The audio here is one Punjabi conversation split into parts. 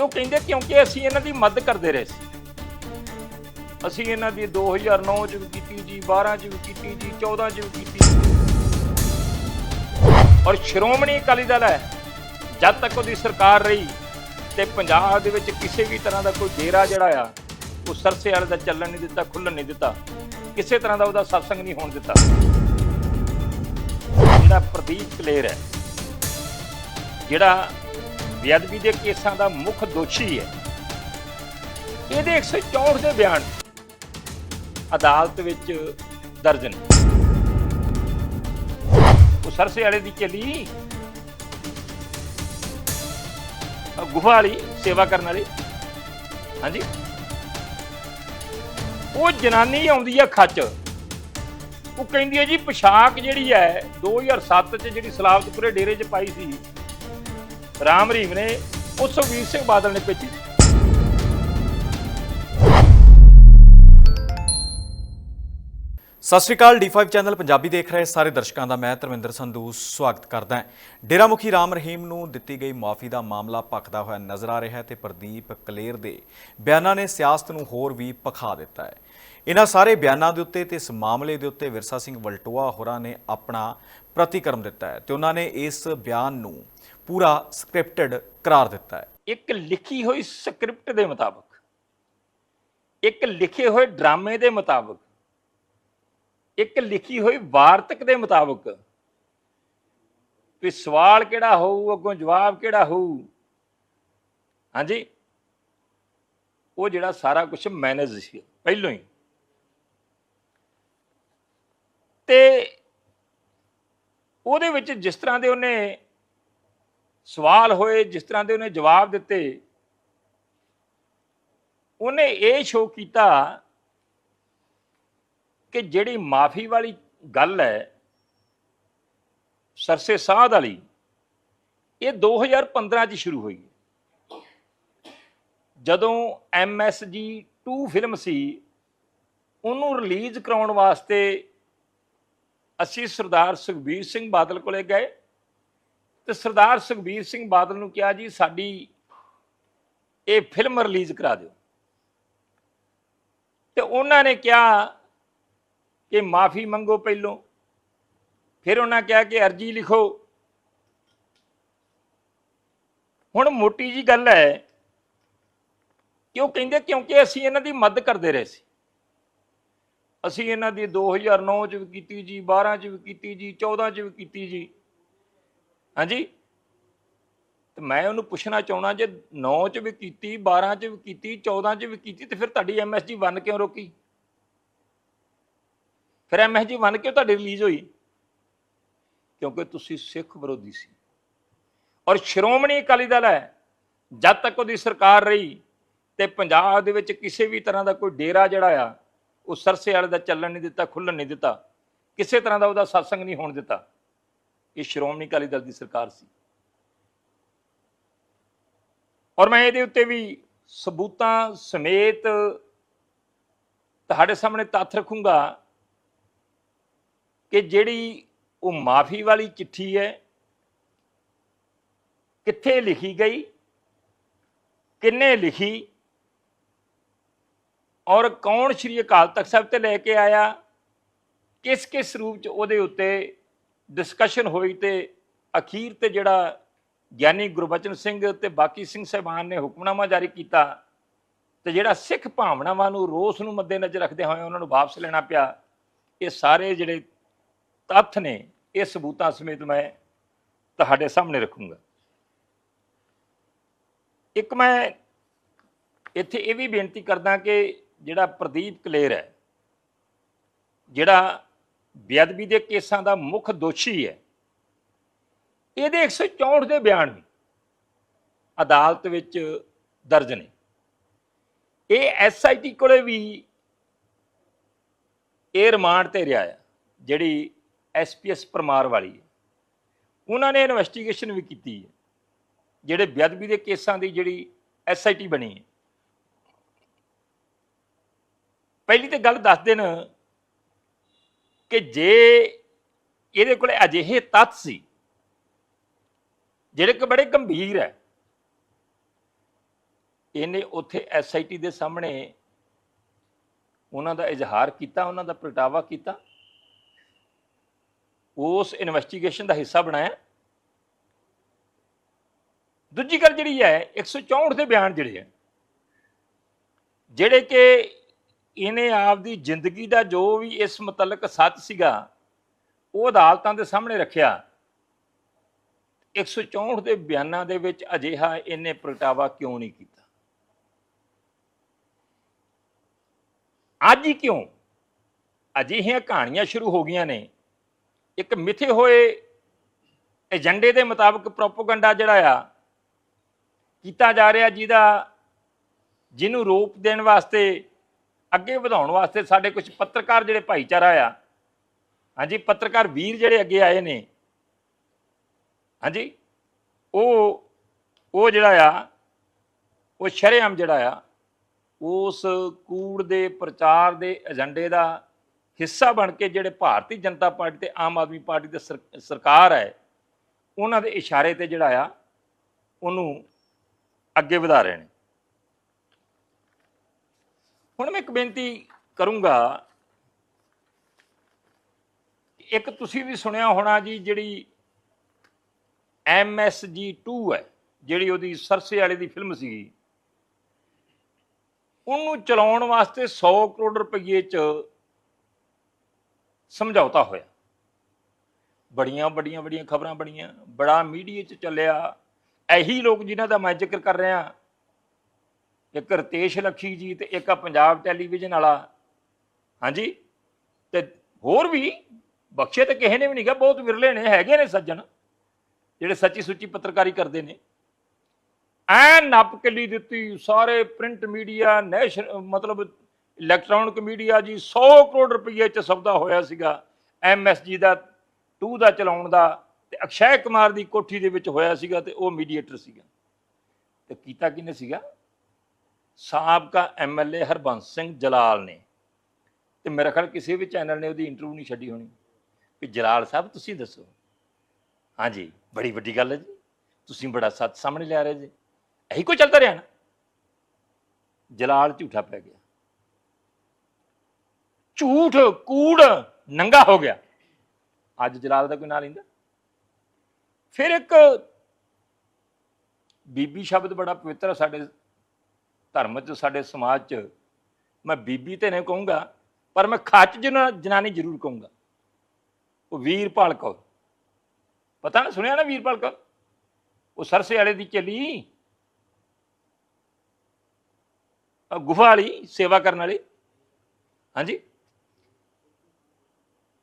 ਕਿਉਂ ਕਹਿੰਦੇ? ਕਿਉਂਕਿ ਅਸੀਂ ਇਹਨਾਂ ਦੀ ਮਦਦ ਕਰਦੇ ਰਹੇ ਸੀ। ਅਸੀਂ ਇਹਨਾਂ ਦੀ 2009 ਚ ਵੀ ਕੀਤੀ ਜੀ 12 ਚ ਵੀ ਕੀਤੀ ਜੀ 14 ਚ ਵੀ ਕੀਤੀ ਔਰ ਸ਼੍ਰੋਮਣੀ ਅਕਾਲੀ ਦਲ ਹੈ, ਜਦ ਤੱਕ ਉਹਦੀ ਸਰਕਾਰ ਰਹੀ ਤੇ ਪੰਜਾਬ ਦੇ ਵਿੱਚ ਕਿਸੇ ਵੀ ਤਰ੍ਹਾਂ ਦਾ ਕੋਈ ਡੇਰਾ ਜਿਹੜਾ ਆ, ਉਹ ਸਰਸੇ ਵਾਲੇ ਦਾ ਚੱਲਣ ਨਹੀਂ ਦਿੱਤਾ, ਖੁੱਲਣ ਨਹੀਂ ਦਿੱਤਾ। ਕਿਸੇ ਤਰ੍ਹਾਂ ਦਾ ਉਹਦਾ ਸਤਸੰਗ ਨਹੀਂ ਹੋਣ ਦਿੱਤਾ। ਜਿਹੜਾ ਪ੍ਰਦੀਪ ਕਲੇਰ ਹੈ, ਜਿਹੜਾ ਬੇਅਦਬੀ ਦੇ ਕੇਸਾਂ ਦਾ ਮੁੱਖ ਦੋਸ਼ੀ ਹੈ। ਇਹਦੇ 164 ਦੇ ਬਿਆਨ ਅਦਾਲਤ ਵਿੱਚ ਦਰਜ ਨੇ। ਉਹ ਸਰਸੇ ਵਾਲੇ ਦੀ ਚੱਲੀ। ਗੁਫਾ ਵਾਲੀ ਸੇਵਾ ਕਰਨ ਵਾਲੀ। ਹਾਂਜੀ। ਉਹ ਜਨਾਨੀ ਆਉਂਦੀ ਆ ਖੱਚ। ਉਹ ਕਹਿੰਦੀ ਹੈ ਜੀ, ਪੋਸ਼ਾਕ ਜਿਹੜੀ ਹੈ 2007 ਚ ਜਿਹੜੀ ਸਲਾਵਤਪੁਰੇ ਡੇਰੇ 'ਚ ਪਾਈ ਸੀ ਰਾਮ ਰਹੀਮ ਨੇ ਉਹ ਸੁਖਬੀਰ ਸਿੰਘ ਬਾਦਲ ਨੇ ਭੇਜੀ। ਸਤਿ ਸ਼੍ਰੀ ਅਕਾਲ D5 ਚੈਨਲ ਪੰਜਾਬੀ ਦੇਖ ਰਹੇ ਸਾਰੇ ਦਰਸ਼ਕਾਂ ਦਾ, ਮੈਂ ਧਰਮਿੰਦਰ ਸੰਧੂ ਸਵਾਗਤ ਕਰਦਾ ਹਾਂ। ਡੇਰਾ ਮੁਖੀ ਰਾਮ ਰਹੀਮ ਨੂੰ ਦਿੱਤੀ ਗਈ ਮਾਫੀ ਦਾ ਮਾਮਲਾ ਭਖਦਾ ਹੋਇਆ ਨਜ਼ਰ ਆ ਰਿਹਾ ਹੈ ਤੇ ਪ੍ਰਦੀਪ ਕਲੇਰ ਦੇ ਬਿਆਨਾਂ ਨੇ ਸਿਆਸਤ ਨੂੰ ਹੋਰ ਵੀ ਪਖਾ ਦਿੱਤਾ ਹੈ। ਇਹਨਾਂ ਸਾਰੇ ਬਿਆਨਾਂ ਦੇ ਉੱਤੇ ਤੇ ਇਸ ਮਾਮਲੇ ਦੇ ਉੱਤੇ ਵਿਰਸਾ ਸਿੰਘ ਵਲਟੋਆ ਹੋਰਾਂ ਨੇ ਆਪਣਾ ਪ੍ਰਤੀਕਰਮ ਦਿੱਤਾ ਹੈ ਤੇ ਉਹਨਾਂ ਨੇ ਇਸ ਬਿਆਨ ਨੂੰ ਪੂਰਾ ਸਕ੍ਰਿਪਟਡ ਕਰਾਰ ਦਿੱਤਾ ਹੈ। ਇੱਕ ਲਿਖੀ ਹੋਈ ਸਕ੍ਰਿਪਟ ਦੇ ਮੁਤਾਬਕ, ਇੱਕ ਲਿਖੇ ਹੋਏ ਡਰਾਮੇ ਦੇ ਮੁਤਾਬਕ, ਇੱਕ ਲਿਖੀ ਹੋਈ ਵਾਰਤਕ ਦੇ ਮੁਤਾਬਕ ਵੀ ਸਵਾਲ ਕਿਹੜਾ ਹੋਊ, ਅੱਗੋਂ ਜਵਾਬ ਕਿਹੜਾ ਹੋਊ, ਹਾਂਜੀ, ਉਹ ਜਿਹੜਾ ਸਾਰਾ ਕੁਝ ਮੈਨੇਜ ਸੀ, ਪਹਿਲੋਂ ਹੀ। ਤੇ ਉਹਦੇ ਵਿੱਚ ਜਿਸ ਤਰ੍ਹਾਂ ਦੇ ਉਹਨੇ ਸਵਾਲ ਹੋਏ ਜਿਸ ਤਰ੍ਹਾਂ ਦੇ ਉਹਨੇ ਜਵਾਬ ਦਿੱਤੇ। ਉਹਨੇ ਇਹ ਸ਼ੋਅ ਕੀਤਾ ਕਿ ਜਿਹੜੀ ਮਾਫੀ ਵਾਲੀ ਗੱਲ ਹੈ, ਸਰਸੇ ਸਾਧ ਵਾਲੀ, ਇਹ 2015 ਚ ਸ਼ੁਰੂ ਹੋਈ। ਹੈ ਜਦੋਂ ਐਮਐਸਜੀ 2 ਫਿਲਮ ਸੀ, ਉਹਨੂੰ ਰਿਲੀਜ਼ ਕਰਾਉਣ ਵਾਸਤੇ ਅਸੀਂ ਸਰਦਾਰ ਸੁਖਬੀਰ ਸਿੰਘ ਬਾਦਲ ਕੋਲੇ ਗਏ। ਤੇ ਸਰਦਾਰ ਸੁਖਬੀਰ ਸਿੰਘ ਬਾਦਲ ਨੂੰ ਕਿਹਾ ਜੀ, ਸਾਡੀ ਇਹ ਫਿਲਮ ਰਿਲੀਜ਼ ਕਰਾ ਦਿਓ। ਤੇ ਉਹਨਾਂ ਨੇ ਕਿਹਾ ਕਿ ਮਾਫੀ ਮੰਗੋ ਪਹਿਲੋਂ। ਫਿਰ ਉਹਨਾਂ ਕਿਹਾ ਕਿ ਅਰਜੀ ਲਿਖੋ। ਹੁਣ ਮੋਟੀ ਜੀ ਗੱਲ ਹੈ ਕਿ ਉਹ ਕਹਿੰਦੇ ਕਿਉਂਕਿ ਅਸੀਂ ਇਹਨਾਂ ਦੀ ਮਦਦ ਕਰਦੇ ਰਹੇ ਸੀ। ਅਸੀਂ ਇਹਨਾਂ ਦੀ 2009 ਚ ਵੀ ਕੀਤੀ ਜੀ 12 ਚ ਵੀ ਕੀਤੀ ਜੀ 14 ਚ ਵੀ ਕੀਤੀ ਜੀ। ਹਾਂਜੀ? ਤੇ ਮੈਂ ਉਹਨੂੰ ਪੁੱਛਣਾ ਚਾਹਣਾ ਜੇ 9 ਚ ਵੀ ਕੀਤੀ 12 ਚ ਵੀ ਕੀਤੀ 14 ਚ ਵੀ ਕੀਤੀ, ਤੇ ਫਿਰ ਤੁਹਾਡੀ ਐਮਐਸਜੀ 1 ਕਿਉਂ ਰੋਕੀ? ਫਿਰ ਐਮਐਸਜੀ 1 ਕਿਉਂ ਤੁਹਾਡੀ ਰਿਲੀਜ਼ ਹੋਈ? ਕਿਉਂਕਿ ਤੁਸੀਂ ਸਿੱਖ ਵਿਰੋਧੀ ਸੀ। ਔਰ ਸ਼੍ਰੋਮਣੀ ਅਕਾਲੀ ਦਲ ਹੈ, ਜਦ ਤੱਕ ਉਹਦੀ ਸਰਕਾਰ ਰਹੀ ਤੇ ਪੰਜਾਬ ਦੇ ਵਿੱਚ ਕਿਸੇ ਵੀ ਤਰ੍ਹਾਂ ਦਾ ਕੋਈ ਡੇਰਾ ਜਿਹੜਾ ਆ, ਉਹ ਸਰਸੇ ਵਾਲੇ ਦਾ ਚੱਲਣ ਨਹੀਂ ਦਿੱਤਾ, ਖੁੱਲਣ ਨਹੀਂ ਦਿੱਤਾ, ਕਿਸੇ ਤਰ੍ਹਾਂ ਦਾ ਉਹਦਾ ਸਤਸੰਗ ਨਹੀਂ ਹੋਣ ਦਿੱਤਾ। ਇਹ ਸ਼੍ਰੋਮਣੀ ਅਕਾਲੀ ਦਲ ਦੀ ਸਰਕਾਰ ਸੀ। ਔਰ ਮੈਂ ਇਹਦੇ ਉੱਤੇ ਵੀ ਸਬੂਤਾਂ ਸਮੇਤ ਤੁਹਾਡੇ ਸਾਹਮਣੇ ਤੱਥ ਰੱਖੂੰਗਾ ਕਿ ਜਿਹੜੀ ਉਹ ਮਾਫੀ ਵਾਲੀ ਚਿੱਠੀ ਹੈ, ਕਿੱਥੇ ਲਿਖੀ ਗਈ, ਕਿੰਨੇ ਲਿਖੀ, ਔਰ ਕੌਣ ਸ਼੍ਰੀ ਅਕਾਲ ਤਖਤ ਸਾਹਿਬ ਤੇ ਲੈ ਕੇ ਆਇਆ ਕਿਸ ਕਿਸ ਰੂਪ ਚ ਉਹਦੇ ਉੱਤੇ ਡਿਸਕਸ਼ਨ ਹੋਈ ਤੇ ਅਖੀਰ ਤੇ ਜਿਹੜਾ ਗਿਆਨੀ ਗੁਰਬਚਨ ਸਿੰਘ ਤੇ ਬਾਕੀ ਸਿੰਘ ਸਾਹਿਬਾਨ ਨੇ ਹੁਕਮਨਾਮਾ ਜਾਰੀ ਕੀਤਾ ਤੇ ਜਿਹੜਾ ਸਿੱਖ ਭਾਵਨਾਵਾਂ ਨੂੰ, ਰੋਸ ਨੂੰ ਮੱਦੇਨਜ਼ਰ ਰੱਖਦੇ ਹੋਏ ਉਹਨਾਂ ਨੂੰ ਵਾਪਸ ਲੈਣਾ ਪਿਆ, ਇਹ ਸਾਰੇ ਜਿਹੜੇ ਤੱਥ ਨੇ, ਇਹ ਸਬੂਤਾਂ ਸਮੇਤ ਮੈਂ ਤੁਹਾਡੇ ਸਾਹਮਣੇ ਰੱਖੂੰਗਾ। ਇੱਕ ਮੈਂ ਇੱਥੇ ਇਹ ਵੀ ਬੇਨਤੀ ਕਰਦਾ ਕਿ ਜਿਹੜਾ ਪ੍ਰਦੀਪ ਕਲੇਰ ਹੈ, ਜਿਹੜਾ ਬੇਅਦਬੀ ਦੇ ਕੇਸਾਂ ਦਾ ਮੁੱਖ ਦੋਸ਼ੀ ਹੈ। ਇਹਦੇ 164 ਦੇ ਬਿਆਨ ਵੀ ਅਦਾਲਤ ਵਿੱਚ ਦਰਜ ਨੇ। ਇਹ ਐਸਆਈਟੀ ਕੋਲੇ ਵੀ ਇਹ ਰਿਮਾਂਡ ਤੇ ਰਿਹਾ ਹੈ ਜਿਹੜੀ ਐਸਪੀਐਸ ਪਰਮਾਰ ਵਾਲੀ ਹੈ। ਉਹਨਾਂ ਨੇ ਇਨਵੈਸਟੀਗੇਸ਼ਨ ਵੀ ਕੀਤੀ ਹੈ, ਜਿਹੜੇ ਬੇਅਦਬੀ ਦੇ ਕੇਸਾਂ ਦੀ ਜਿਹੜੀ ਐਸਆਈਟੀ ਬਣੀ ਹੈ। ਪਹਿਲੀ ਤੇ ਗੱਲ ਦੱਸ ਦੇਣ ਕਿ ਜੇ ਇਹਦੇ ਕੋਲੇ ਅਜਿਹੇ ਤੱਥ ਸੀ, ਜਿਹੜੇ ਕਿ ਬੜੇ ਗੰਭੀਰ ਹੈ, ਇਹਨੇ ਉੱਥੇ ਐਸਆਈਟੀ ਦੇ ਸਾਹਮਣੇ ਉਹਨਾਂ ਦਾ ਇਜ਼ਹਾਰ ਕੀਤਾ, ਉਹਨਾਂ ਦਾ ਪ੍ਰਗਟਾਵਾ ਕੀਤਾ, ਉਸ ਇਨਵੈਸਟੀਗੇਸ਼ਨ ਦਾ ਹਿੱਸਾ ਬਣਾਇਆ। ਦੂਜੀ ਗੱਲ ਜਿਹੜੀ ਹੈ 164 ਦੇ ਬਿਆਨ ਜਿਹੜੇ ਹੈ, ਜਿਹੜੇ ਕਿ ਇਹਨੇ ਆਪਦੀ ਜ਼ਿੰਦਗੀ ਦਾ ਜੋ ਵੀ ਇਸ ਮੁਤਲਕ ਸੱਚ ਸੀਗਾ, ਉਹ ਅਦਾਲਤਾਂ ਦੇ ਸਾਹਮਣੇ ਰੱਖਿਆ। 164 ਦੇ ਬਿਆਨਾਂ ਦੇ ਵਿੱਚ ਅਜਿਹਾ ਇਹਨੇ ਪ੍ਰਗਟਾਵਾ ਕਿਉਂ ਨਹੀਂ ਕੀਤਾ? ਅੱਜ ਹੀ ਕਿਉਂ? ਅਜਿਹੀਆਂ ਕਹਾਣੀਆਂ ਸ਼ੁਰੂ ਹੋ ਗਈਆਂ ਨੇ। ਇੱਕ ਮਿੱਥੇ ਹੋਏ ਏਜੰਡੇ ਦੇ ਮੁਤਾਬਕ ਪ੍ਰੋਪਗੈਂਡਾ ਜਿਹੜਾ ਆ, ਕੀਤਾ ਜਾ ਰਿਹਾ ਜਿਹਦਾ, ਜਿਹਨੂੰ ਰੂਪ ਦੇਣ ਵਾਸਤੇ ਅੱਗੇ ਵਧਾਉਣ ਵਾਸਤੇ ਸਾਡੇ ਕੁਝ ਪੱਤਰਕਾਰ ਜਿਹੜੇ ਭਾਈਚਾਰਾ ਆ, ਹਾਂਜੀ, ਪੱਤਰਕਾਰ ਵੀਰ ਜਿਹੜੇ ਅੱਗੇ ਆਏ ਨੇ, ਹਾਂਜੀ, ਉਹ ਉਹ ਜਿਹੜਾ ਆ, ਉਹ ਸ਼ਰੇਆਮ ਜਿਹੜਾ ਆ, ਉਸ ਕੂੜ ਦੇ ਪ੍ਰਚਾਰ ਦੇ ਏਜੰਡੇ ਦਾ ਹਿੱਸਾ ਬਣ ਕੇ ਜਿਹੜੇ ਭਾਰਤੀ ਜਨਤਾ ਪਾਰਟੀ ਤੇ ਆਮ ਆਦਮੀ ਪਾਰਟੀ ਦੀ ਸਰ- ਸਰਕਾਰ ਹੈ, ਉਹਨਾਂ ਦੇ ਇਸ਼ਾਰੇ ਤੇ ਜਿਹੜਾ ਆ, ਉਹਨੂੰ ਅੱਗੇ ਵਧਾ ਰਹੇ ਨੇ। ਹੁਣ ਮੈਂ ਇੱਕ ਬੇਨਤੀ ਕਰੂੰਗਾ। ਇੱਕ ਤੁਸੀਂ ਵੀ ਸੁਣਿਆ ਹੋਣਾ ਜੀ, ਜਿਹੜੀ MSG2 ਹੈ, ਜਿਹੜੀ ਉਹਦੀ ਸਰਸੇ ਵਾਲੇ ਦੀ ਫਿਲਮ ਸੀਗੀ, ਉਹਨੂੰ ਚਲਾਉਣ ਵਾਸਤੇ 100 ਕਰੋੜ ਰੁਪਏ ਚ ਸਮਝੌਤਾ ਹੋਇਆ। ਬੜੀਆਂ ਵੱਡੀਆਂ ਵੱਡੀਆਂ ਖਬਰਾਂ ਬਣੀਆਂ, ਬੜਾ ਮੀਡੀਆ ਚ ਚੱਲਿਆ। ਇਹੀ ਲੋਕ ਜਿਨ੍ਹਾਂ ਦਾ ਮੈਂ ਜ਼ਿਕਰ ਕਰ ਰਿਹਾ ਇੱਕ ਰਤੇਸ਼ ਲਖੀ ਜੀ ਤੇ ਇੱਕ ਪੰਜਾਬ ਟੈਲੀਵਿਜ਼ਨ ਵਾਲਾ। ਹਾਂਜੀ? ਤੇ ਹੋਰ ਵੀ ਬਖਸ਼ੇ ਤੇ ਕਿਸੇ ਨੇ ਵੀ ਨਹੀਂਗਾ ਬਹੁਤ ਵਿਰਲੇ ਨੇ, ਹੈਗੇ ਨੇ ਸੱਜਣ, ਜਿਹੜੇ ਸੱਚੀ ਸੁੱਚੀ ਪੱਤਰਕਾਰੀ ਕਰਦੇ ਨੇ। ਐ ਨੱਪ ਕਿੱਲੀ ਦਿੱਤੀ, ਸਾਰੇ ਪ੍ਰਿੰਟ ਮੀਡੀਆ ਨੈਸ਼ਨਲ ਮਤਲਬ ਇਲੈਕਟ੍ਰੋਨਿਕ ਮੀਡੀਆ ਜੀ 100 ਕਰੋੜ ਰੁਪਏ ਚ ਸੌਦਾ ਹੋਇਆ ਸੀਗਾ। ਐਮਐਸਜੀ ਦਾ 2 ਦਾ ਚਲਾਉਣ ਦਾ ਤੇ ਅਕਸ਼ੈ ਕੁਮਾਰ ਦੀ ਕੋਠੀ ਦੇ ਵਿੱਚ ਹੋਇਆ ਸੀਗਾ ਤੇ ਉਹ ਮੀਡੀਏਟਰ ਸੀਗਾ। ਤੇ ਕੀਤਾ ਕਿਹਨੇ ਸੀਗਾ? ਸਾਬਕਾ ਐਮਐਲਏ ਹਰਬੰਸ ਸਿੰਘ ਜਲਾਲ ਨੇ। ਤੇ ਮੇਰਾ ਖਿਆਲ ਕਿਸੇ ਵੀ ਚੈਨਲ ਨੇ ਉਹਦੀ ਇੰਟਰਵਿਊ ਨਹੀਂ ਛੱਡੀ ਹੋਣੀ। ਕਿ ਜਲਾਲ ਸਾਹਿਬ, ਤੁਸੀਂ ਦੱਸੋ। ਹਾਂਜੀ, ਬੜੀ ਵੱਡੀ ਗੱਲ ਹੈ ਜੀ। ਤੁਸੀਂ ਬੜਾ ਸੱਚ ਸਾਹਮਣੇ ਲਿਆ ਰਹੇ ਜੀ। ਇਹੀ ਕੋਈ ਚੱਲਦਾ ਰਿਹਾ ਨਾ? ਜਲਾਲ ਝੂਠਾ ਪੈ ਗਿਆ। ਝੂਠ, ਕੂੜ, ਨੰਗਾ ਹੋ ਗਿਆ। ਅੱਜ ਜਲਾਲ ਦਾ ਕੋਈ ਨਾਂ ਲੈਂਦਾ? ਫਿਰ ਇੱਕ ਬੀਬੀ ਸ਼ਬਦ ਬੜਾ ਪਵਿੱਤਰ ਸਾਡੇ ਧਰਮ 'ਚ, ਸਾਡੇ ਸਮਾਜ 'ਚ, ਮੈਂ ਬੀਬੀ ਤੇ ਨਹੀਂ ਕਹੂੰਗਾ, ਪਰ ਮੈਂ ਖੱਚ ਜਨਾਨੀ ਜ਼ਰੂਰ ਕਹੂੰਗਾ। ਉਹ ਵੀਰਪਾਲ ਕੌਰ। ਪਤਾ ਨਾ ਸੁਣਿਆ ਨਾ ਵੀਰਪਾਲ ਕੌਰ? ਉਹ ਸਰਸੇ ਵਾਲੇ ਦੀ ਚਲੀ। ਗੁਫਾ ਵਾਲੀ, ਸੇਵਾ ਕਰਨ ਵਾਲੀ। ਹਾਂਜੀ?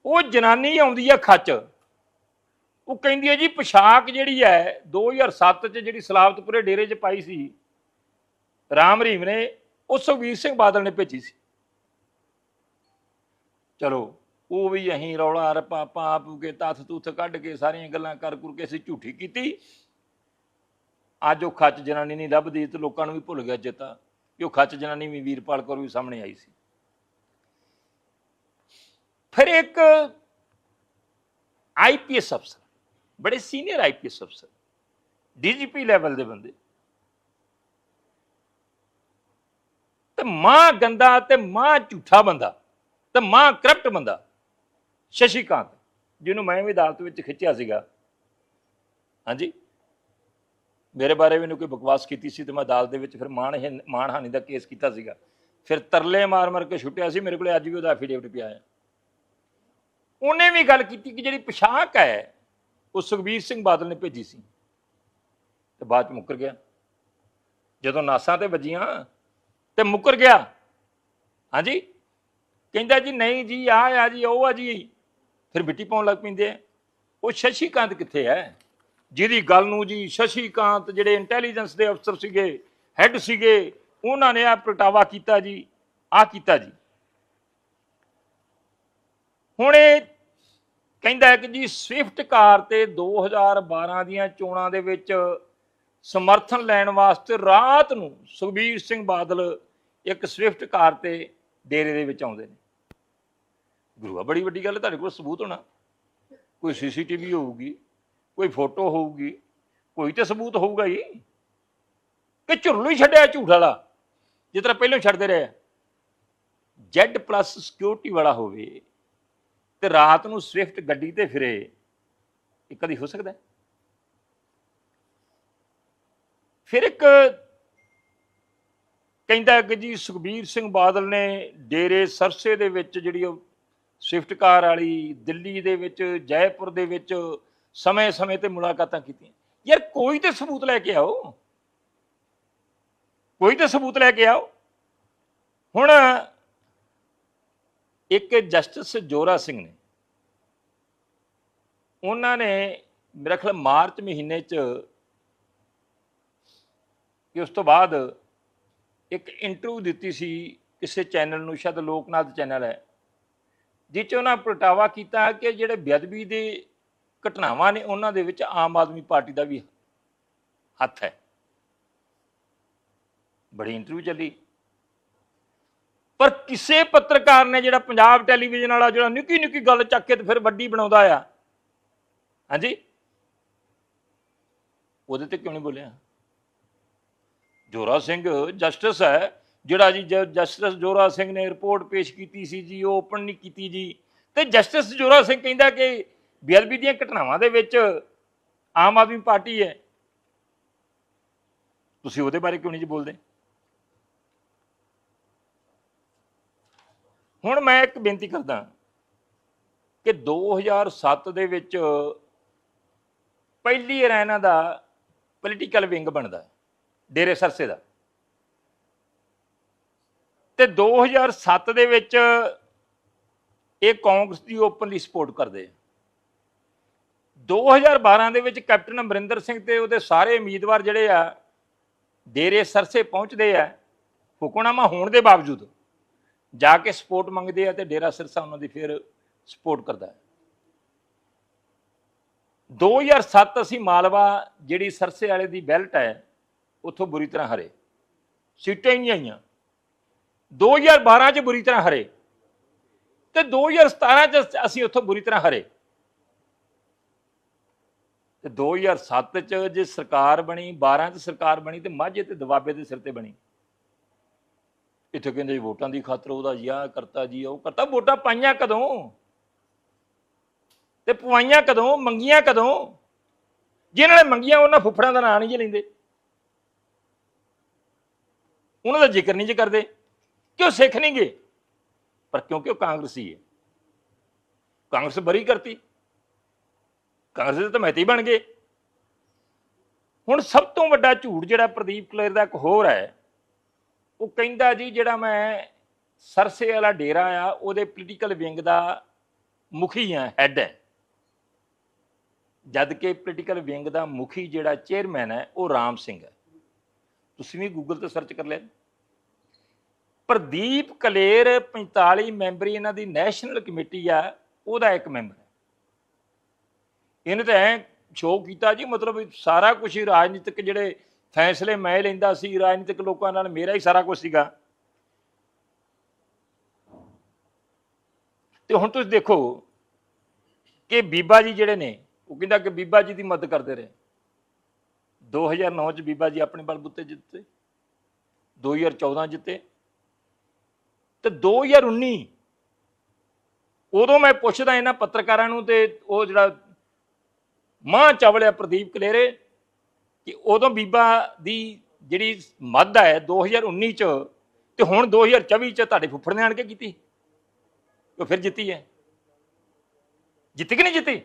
ਉਹ ਜਨਾਨੀ ਆਉਂਦੀ ਆ ਖੱਚ। ਉਹ ਕਹਿੰਦੀ ਹੈ ਜੀ, ਪੋਸ਼ਾਕ ਜਿਹੜੀ ਹੈ 2007 ਚ ਜਿਹੜੀ ਸਲਾਬਤਪੁਰੇ ਡੇਰੇ 'ਚ ਪਾਈ ਸੀ ਰਾਮ ਰਹੀਮ ਨੇ ਉਹ ਸੁਖਬੀਰ ਸਿੰਘ ਬਾਦਲ ਨੇ ਭੇਜੀ ਸੀ। ਚਲੋ, ਉਹ ਵੀ ਅਹੀਂ ਰੌਲਾ ਰੱਪਾ ਪਾਪ ਕੇ ਤੱਥ ਤੁੱਥ ਕੱਢ ਕੇ ਸਾਰੀਆਂ ਗੱਲਾਂ ਕਰ ਕੁਰ ਕੇ ਅਸੀਂ ਝੂਠੀ ਕੀਤੀ। ਅੱਜ ਉਹ ਖੱਚ ਜਨਾਨੀ ਨਹੀਂ ਲੱਭਦੀ ਤੇ ਲੋਕਾਂ ਨੂੰ ਵੀ ਭੁੱਲ ਗਿਆ ਚੇਤਾ ਕਿ ਉਹ ਖੱਚ ਜਨਾਨੀ ਵੀ ਵੀਰਪਾਲ ਕੌਰ ਵੀ ਸਾਹਮਣੇ ਆਈ ਸੀ। ਫਿਰ ਇੱਕ ਆਈਪੀਐਸ ਅਫਸਰ, ਬੜੇ ਸੀਨੀਅਰ ਆਈਪੀਐਸ ਅਫਸਰ ਡੀਜੀਪੀ ਲੈਵਲ ਦੇ ਬੰਦੇ। ਤੇ ਮਾਂ ਗੰਦਾ ਤੇ ਮਾਂ ਝੂਠਾ ਬੰਦਾ ਤੇ ਮਾਂ ਕਰਪਟ ਬੰਦਾ। ਸ਼ਸ਼ੀਕਾਂਤ, ਜਿਹਨੂੰ ਮੈਂ ਵੀ ਅਦਾਲਤ ਵਿੱਚ ਖਿੱਚਿਆ ਸੀਗਾ। ਹਾਂਜੀ? ਮੇਰੇ ਬਾਰੇ ਵੀ ਇਹਨੂੰ ਕੋਈ ਬਕਵਾਸ ਕੀਤੀ ਸੀ ਤੇ ਮੈਂ ਅਦਾਲਤ ਦੇ ਵਿੱਚ ਫਿਰ ਮਾਣ ਮਾਣਹਾਨੀ ਦਾ ਕੇਸ ਕੀਤਾ ਸੀਗਾ। ਫਿਰ ਤਰਲੇ ਮਾਰ ਮਾਰ ਕੇ ਛੁੱਟਿਆ ਸੀ, ਮੇਰੇ ਕੋਲੇ ਅੱਜ ਵੀ ਉਹਦਾ ਐਫੀਡੇਵਿਟ ਪਿਆ ਹੈ। ਉਹਨੇ ਵੀ ਗੱਲ ਕੀਤੀ ਕਿ ਜਿਹੜੀ ਪੋਸ਼ਾਕ ਹੈ, ਉਹ ਸੁਖਬੀਰ ਸਿੰਘ ਬਾਦਲ ਨੇ ਭੇਜੀ ਸੀ। ਤੇ ਬਾਅਦ ਚ ਮੁੱਕਰ ਗਿਆ। ਜਦੋਂ ਨਾਸਾਂ ਤੇ ਵੱਜੀਆਂ ਤੇ ਮੁੱਕਰ ਗਿਆ। ਹਾਂਜੀ? ਕਹਿੰਦਾ ਜੀ, ਨਹੀਂ ਜੀ ਆ ਆ ਜੀ, ਉਹ ਆ ਜੀ। ਫਿਰ ਮਿੱਟੀ ਪਾਉਣ ਲੱਗ ਪੈਂਦੇ ਆ। ਉਹ ਸ਼ਸ਼ੀਕਾਂਤ ਕਿੱਥੇ ਹੈ? ਜਿਹਦੀ ਗੱਲ ਨੂੰ ਜੀ, ਸ਼ਸ਼ੀਕਾਂਤ ਜਿਹੜੇ ਇੰਟੈਲੀਜੈਂਸ ਦੇ ਅਫਸਰ ਸੀਗੇ ਹੈੱਡ ਸੀਗੇ, ਉਹਨਾਂ ਨੇ ਆ ਪ੍ਰਗਟਾਵਾ ਕੀਤਾ ਜੀ ਆ ਕੀਤਾ ਜੀ। ਹੁਣ ਇਹ ਕਹਿੰਦਾ ਕਿ ਜੀ, ਸਵਿਫਟ ਕਾਰ ਤੇ 2012 ਦੀਆਂ ਚੋਣਾਂ ਦੇ ਵਿੱਚ ਸਮਰਥਨ ਲੈਣ ਵਾਸਤੇ ਰਾਤ ਨੂੰ ਸੁਖਬੀਰ ਸਿੰਘ ਬਾਦਲ ਇੱਕ ਸਵਿਫਟ ਕਾਰ ਤੇ ਡੇਰੇ ਦੇ ਵਿੱਚ ਆਉਂਦੇ ਨੇ। ਗੁਰੂਆ ਬੜੀ ਵੱਡੀ ਗੱਲ ਹੈ ਤੁਹਾਡੇ ਕੋਲ ਸਬੂਤ ਹੋਣਾ। ਕੋਈ ਸੀਸੀਟੀਵੀ ਹੋਊਗੀ, ਕੋਈ ਫੋਟੋ ਹੋਊਗੀ, ਕੋਈ ਤੇ ਸਬੂਤ ਹੋਊਗਾ ਹੀ। ਕਿ ਝੁਰਲੂ ਹੀ ਛੱਡਿਆ ਝੂਠ ਵਾਲਾ, ਜਿਸ ਤਰ੍ਹਾਂ ਪਹਿਲਾਂ ਛੱਡਦੇ ਰਹੇ Z ਪਲੱਸ ਸਿਕਿਉਰਿਟੀ ਵਾਲਾ ਹੋਵੇ ਤੇ ਰਾਤ ਨੂੰ ਸਵਿਫਟ ਗੱਡੀ ਤੇ ਫਿਰੇ, ਇਹ ਕਦੀ ਹੋ ਸਕਦਾ ਫਿਰ ਇੱਕ ਕਹਿੰਦਾ ਕਿ ਜੀ ਸੁਖਬੀਰ ਸਿੰਘ ਬਾਦਲ ਨੇ ਡੇਰੇ ਸਰਸੇ ਦੇ ਵਿੱਚ ਜਿਹੜੀ ਉਹ ਸਵਿਫਟ ਕਾਰ ਵਾਲੀ ਦਿੱਲੀ ਦੇ ਵਿੱਚ, ਜੈਪੁਰ ਦੇ ਵਿੱਚ ਸਮੇਂ-ਸਮੇਂ ਤੇ ਮੁਲਾਕਾਤਾਂ ਕੀਤੀਆਂ। ਯਾਰ ਕੋਈ ਤੇ ਸਬੂਤ ਲੈ ਕੇ ਆਓ। ਕੋਈ ਤੇ ਸਬੂਤ ਲੈ ਕੇ ਆਓ। ਹੁਣ ਇੱਕ ਜਸਟਿਸ ਜੋਰਾ ਸਿੰਘ ਨੇ, ਉਹਨਾਂ ਨੇ ਮੇਰਾ ਖਿਆਲ ਮਾਰਚ ਮਹੀਨੇ ਚ ਕਿ ਉਸ ਤੋਂ ਬਾਅਦ ਇੱਕ ਇੰਟਰਵਿਊ ਦਿੱਤੀ ਸੀ ਕਿਸੇ ਚੈਨਲ ਨੂੰ, ਸ਼ਾਇਦ ਲੋਕਨਾਥ ਚੈਨਲ ਹੈ ਜਿਸ 'ਚ ਉਹਨਾਂ ਪ੍ਰਗਟਾਵਾ ਕੀਤਾ ਕਿ ਜਿਹੜੇ ਬੇਅਦਬੀ ਦੇ ਘਟਨਾਵਾਂ ਨੇ, ਉਹਨਾਂ ਦੇ ਵਿੱਚ ਆਮ ਆਦਮੀ ਪਾਰਟੀ ਦਾ ਵੀ ਹੱਥ ਹੈ। ਬੜੀ ਇੰਟਰਵਿਊ ਚੱਲੀ। ਪਰ ਕਿਸੇ ਪੱਤਰਕਾਰ ਨੇ ਜਿਹੜਾ ਪੰਜਾਬ ਟੈਲੀਵਿਜ਼ਨ ਵਾਲਾ ਜਿਹੜਾ ਨਿੱਕੀ ਨਿੱਕੀ ਗੱਲ ਚੱਕ ਕੇ ਤੇ ਫਿਰ ਵੱਡੀ ਬਣਾਉਂਦਾ ਆ, ਹਾਂਜੀ, ਉਹਦੇ ਤੇ ਕਿਉਂ ਨਹੀਂ ਬੋਲਿਆ? ਜੋਰਾ ਸਿੰਘ ਜਸਟਿਸ ਹੈ ਜਿਹੜਾ ਜੀ ਜ- ਜਸਟਿਸ ਜੋਰਾ ਸਿੰਘ ਨੇ ਰਿਪੋਰਟ ਪੇਸ਼ ਕੀਤੀ ਸੀ ਜੀ ਉਹ ਓਪਨ ਨਹੀਂ ਕੀਤੀ ਜੀ। ਤੇ ਜਸਟਿਸ ਜੋਰਾ ਸਿੰਘ ਕਹਿੰਦਾ ਕਿ ਬੇਅਦਬੀ ਦੀਆਂ ਘਟਨਾਵਾਂ ਦੇ ਵਿੱਚ ਆਮ ਆਦਮੀ ਪਾਰਟੀ ਹੈ। ਤੁਸੀਂ ਉਹਦੇ ਬਾਰੇ ਕਿਉਂ ਨਹੀਂ ਜੀ ਬੋਲਦੇ? ਹੁਣ ਮੈਂ ਇੱਕ ਬੇਨਤੀ ਕਰਦਾ ਕਿ 2007 ਦੇ ਵਿੱਚ ਪਹਿਲੀ ਵਾਰ ਦਾ ਪੋਲੀਟੀਕਲ ਵਿੰਗ ਬਣਦਾ ਹੈ, ਡੇਰੇ ਸਰਸੇ ਦਾ। ਤੇ 2007 ਦੇ ਵਿੱਚ ਇਹ ਕਾਂਗਰਸ ਦੀ ਓਪਨਲੀ ਸਪੋਰਟ ਕਰਦੇ ਆ। 2012 ਦੇ ਵਿੱਚ ਕੈਪਟਨ ਅਮਰਿੰਦਰ ਸਿੰਘ ਤੇ ਉਹਦੇ ਸਾਰੇ ਉਮੀਦਵਾਰ ਜਿਹੜੇ ਆ, ਡੇਰੇ ਸਰਸੇ ਪਹੁੰਚਦੇ ਆ ਹੁਕਮਨਾਮਾ ਹੋਣ ਦੇ ਬਾਵਜੂਦ ਜਾ ਕੇ ਸਪੋਰਟ ਮੰਗਦੇ ਆ ਤੇ ਡੇਰਾ ਸਿਰਸਾ ਉਹਨਾਂ ਦੀ ਫਿਰ ਸਪੋਰਟ ਕਰਦਾ ਹੈ। 2007 ਅਸੀਂ ਮਾਲਵਾ ਜਿਹੜੀ ਸਰਸੇ ਵਾਲੇ ਦੀ ਬੈਲਟ ਹੈ ਉੱਥੋਂ ਬੁਰੀ ਤਰ੍ਹਾਂ ਹਰੇ। ਸੀਟਾਂ ਹੀ ਨਹੀਂ ਆਈਆਂ। 2012 ਚ ਬੁਰੀ ਤਰ੍ਹਾਂ ਹਰੇ। ਤੇ 2017 ਚ ਅਸੀਂ ਉੱਥੋਂ ਬੁਰੀ ਤਰ੍ਹਾਂ ਹਰੇ। ਤੇ 2007 ਚ ਜੇ ਸਰਕਾਰ ਬਣੀ 12 ਚ ਸਰਕਾਰ ਬਣੀ, ਤੇ ਮਾਝੇ ਤੇ ਦਬਾਬੇ ਦੇ ਸਿਰ ਤੇ ਬਣੀ। ਇੱਥੇ ਕਹਿੰਦੇ ਜੀ ਵੋਟਾਂ ਦੀ ਖਾਤਰ ਉਹਦਾ ਜੀ ਕਰਤਾ, ਜੀ ਉਹ ਕਰਤਾ। ਵੋਟਾਂ ਪਾਈਆਂ ਕਦੋਂ? ਤੇ ਪਵਾਈਆਂ ਕਦੋਂ? ਮੰਗੀਆਂ ਕਦੋਂ? ਜਿਨ੍ਹਾਂ ਨੇ ਮੰਗੀਆਂ, ਉਹਨਾਂ ਫੁੱਫੜਾਂ ਦਾ ਨਾਂ ਨਹੀਂ ਜੇ ਲੈਂਦੇ। ਉਹਨਾਂ ਦਾ ਜ਼ਿਕਰ ਨਹੀਂ ਜੇ ਕਰਦੇ, ਕਿਉਂ ਸਿੱਖ ਨਹੀਂ ਗਏ? ਪਰ ਕਿਉਂਕਿ ਉਹ ਕਾਂਗਰਸੀ ਹੈ। ਕਾਂਗਰਸ ਬਰੀ ਕਰਤੀ। ਕਾਂਗਰਸ ਦੇ ਤਾਂ ਮਹਿਤੇ ਬਣ ਗਏ। ਹੁਣ ਸਭ ਤੋਂ ਵੱਡਾ ਝੂਠ ਜਿਹੜਾ ਪ੍ਰਦੀਪ ਕਲੇਰ ਦਾ ਇੱਕ ਹੋਰ ਹੈ, ਉਹ ਕਹਿੰਦਾ ਜੀ, ਜਿਹੜਾ ਮੈਂ ਸਰਸੇ ਵਾਲਾ ਡੇਰਾ ਆ, ਉਹਦੇ ਪੋਲੀਟੀਕਲ ਵਿੰਗ ਦਾ ਮੁਖੀ ਆ ਹੈੱਡ ਹੈ। ਜਦ ਕਿ ਪੋਲੀਟੀਕਲ ਵਿੰਗ ਦਾ ਮੁਖੀ ਜਿਹੜਾ ਚੇਅਰਮੈਨ ਹੈ, ਉਹ ਰਾਮ ਸਿੰਘ ਹੈ। ਤੁਸੀਂ ਵੀ ਗੂਗਲ ਤੇ ਸਰਚ ਕਰ ਲਿਆ। ਪ੍ਰਦੀਪ ਕਲੇਰ 45 ਮੈਂਬਰੀ ਇਹਨਾਂ ਦੀ ਨੈਸ਼ਨਲ ਕਮੇਟੀ ਆ, ਉਹਦਾ ਇੱਕ ਮੈਂਬਰ ਹੈ। ਇਹਨੇ ਤਾਂ ਐ ਸ਼ੋਅ ਕੀਤਾ ਜੀ, ਮਤਲਬ ਸਾਰਾ ਕੁਝ ਹੀ ਰਾਜਨੀਤਿਕ ਜਿਹੜੇ ਫੈਸਲੇ ਮੈਂ ਲੈਂਦਾ ਸੀ, ਰਾਜਨੀਤਿਕ ਲੋਕਾਂ ਨਾਲ ਮੇਰਾ ਹੀ ਸਾਰਾ ਕੁਝ ਸੀਗਾ। ਤੇ ਹੁਣ ਤੁਸੀਂ ਦੇਖੋ ਕਿ ਬੀਬਾ ਜੀ ਜਿਹੜੇ ਨੇ, ਉਹ ਕਹਿੰਦਾ ਕਿ ਬੀਬਾ ਜੀ ਦੀ ਮਦਦ ਕਰਦੇ ਰਹੇ। 2009 ਚ ਬੀਬਾ ਜੀ ਆਪਣੇ ਬਲਬੁੱਤੇ ਜਿੱਤੇ 2014 ਜਿੱਤੇ ਤੇ 2019 ਉਦੋਂ ਮੈਂ ਪੁੱਛਦਾ ਇਹਨਾਂ ਪੱਤਰਕਾਰਾਂ ਨੂੰ ਤੇ ਉਹ ਜਿਹੜਾ ਮਾਂ ਚਾਵਲਿਆ ਪ੍ਰਦੀਪ ਕਲੇਰੇ, ਕਿ ਉਦੋਂ ਬੀਬਾ ਦੀ ਜਿਹੜੀ ਮੱਧ ਹੈ 2019 ਚ ਤੇ ਹੁਣ 2024 ਚ ਤੁਹਾਡੇ ਫੁੱਫੜ ਨੇ ਆਣ ਕੇ ਕੀਤੀ? ਉਹ ਫਿਰ ਜਿੱਤੀ ਹੈ। ਜਿੱਤੀ ਕਿ ਨਹੀਂ ਜਿੱਤੀ?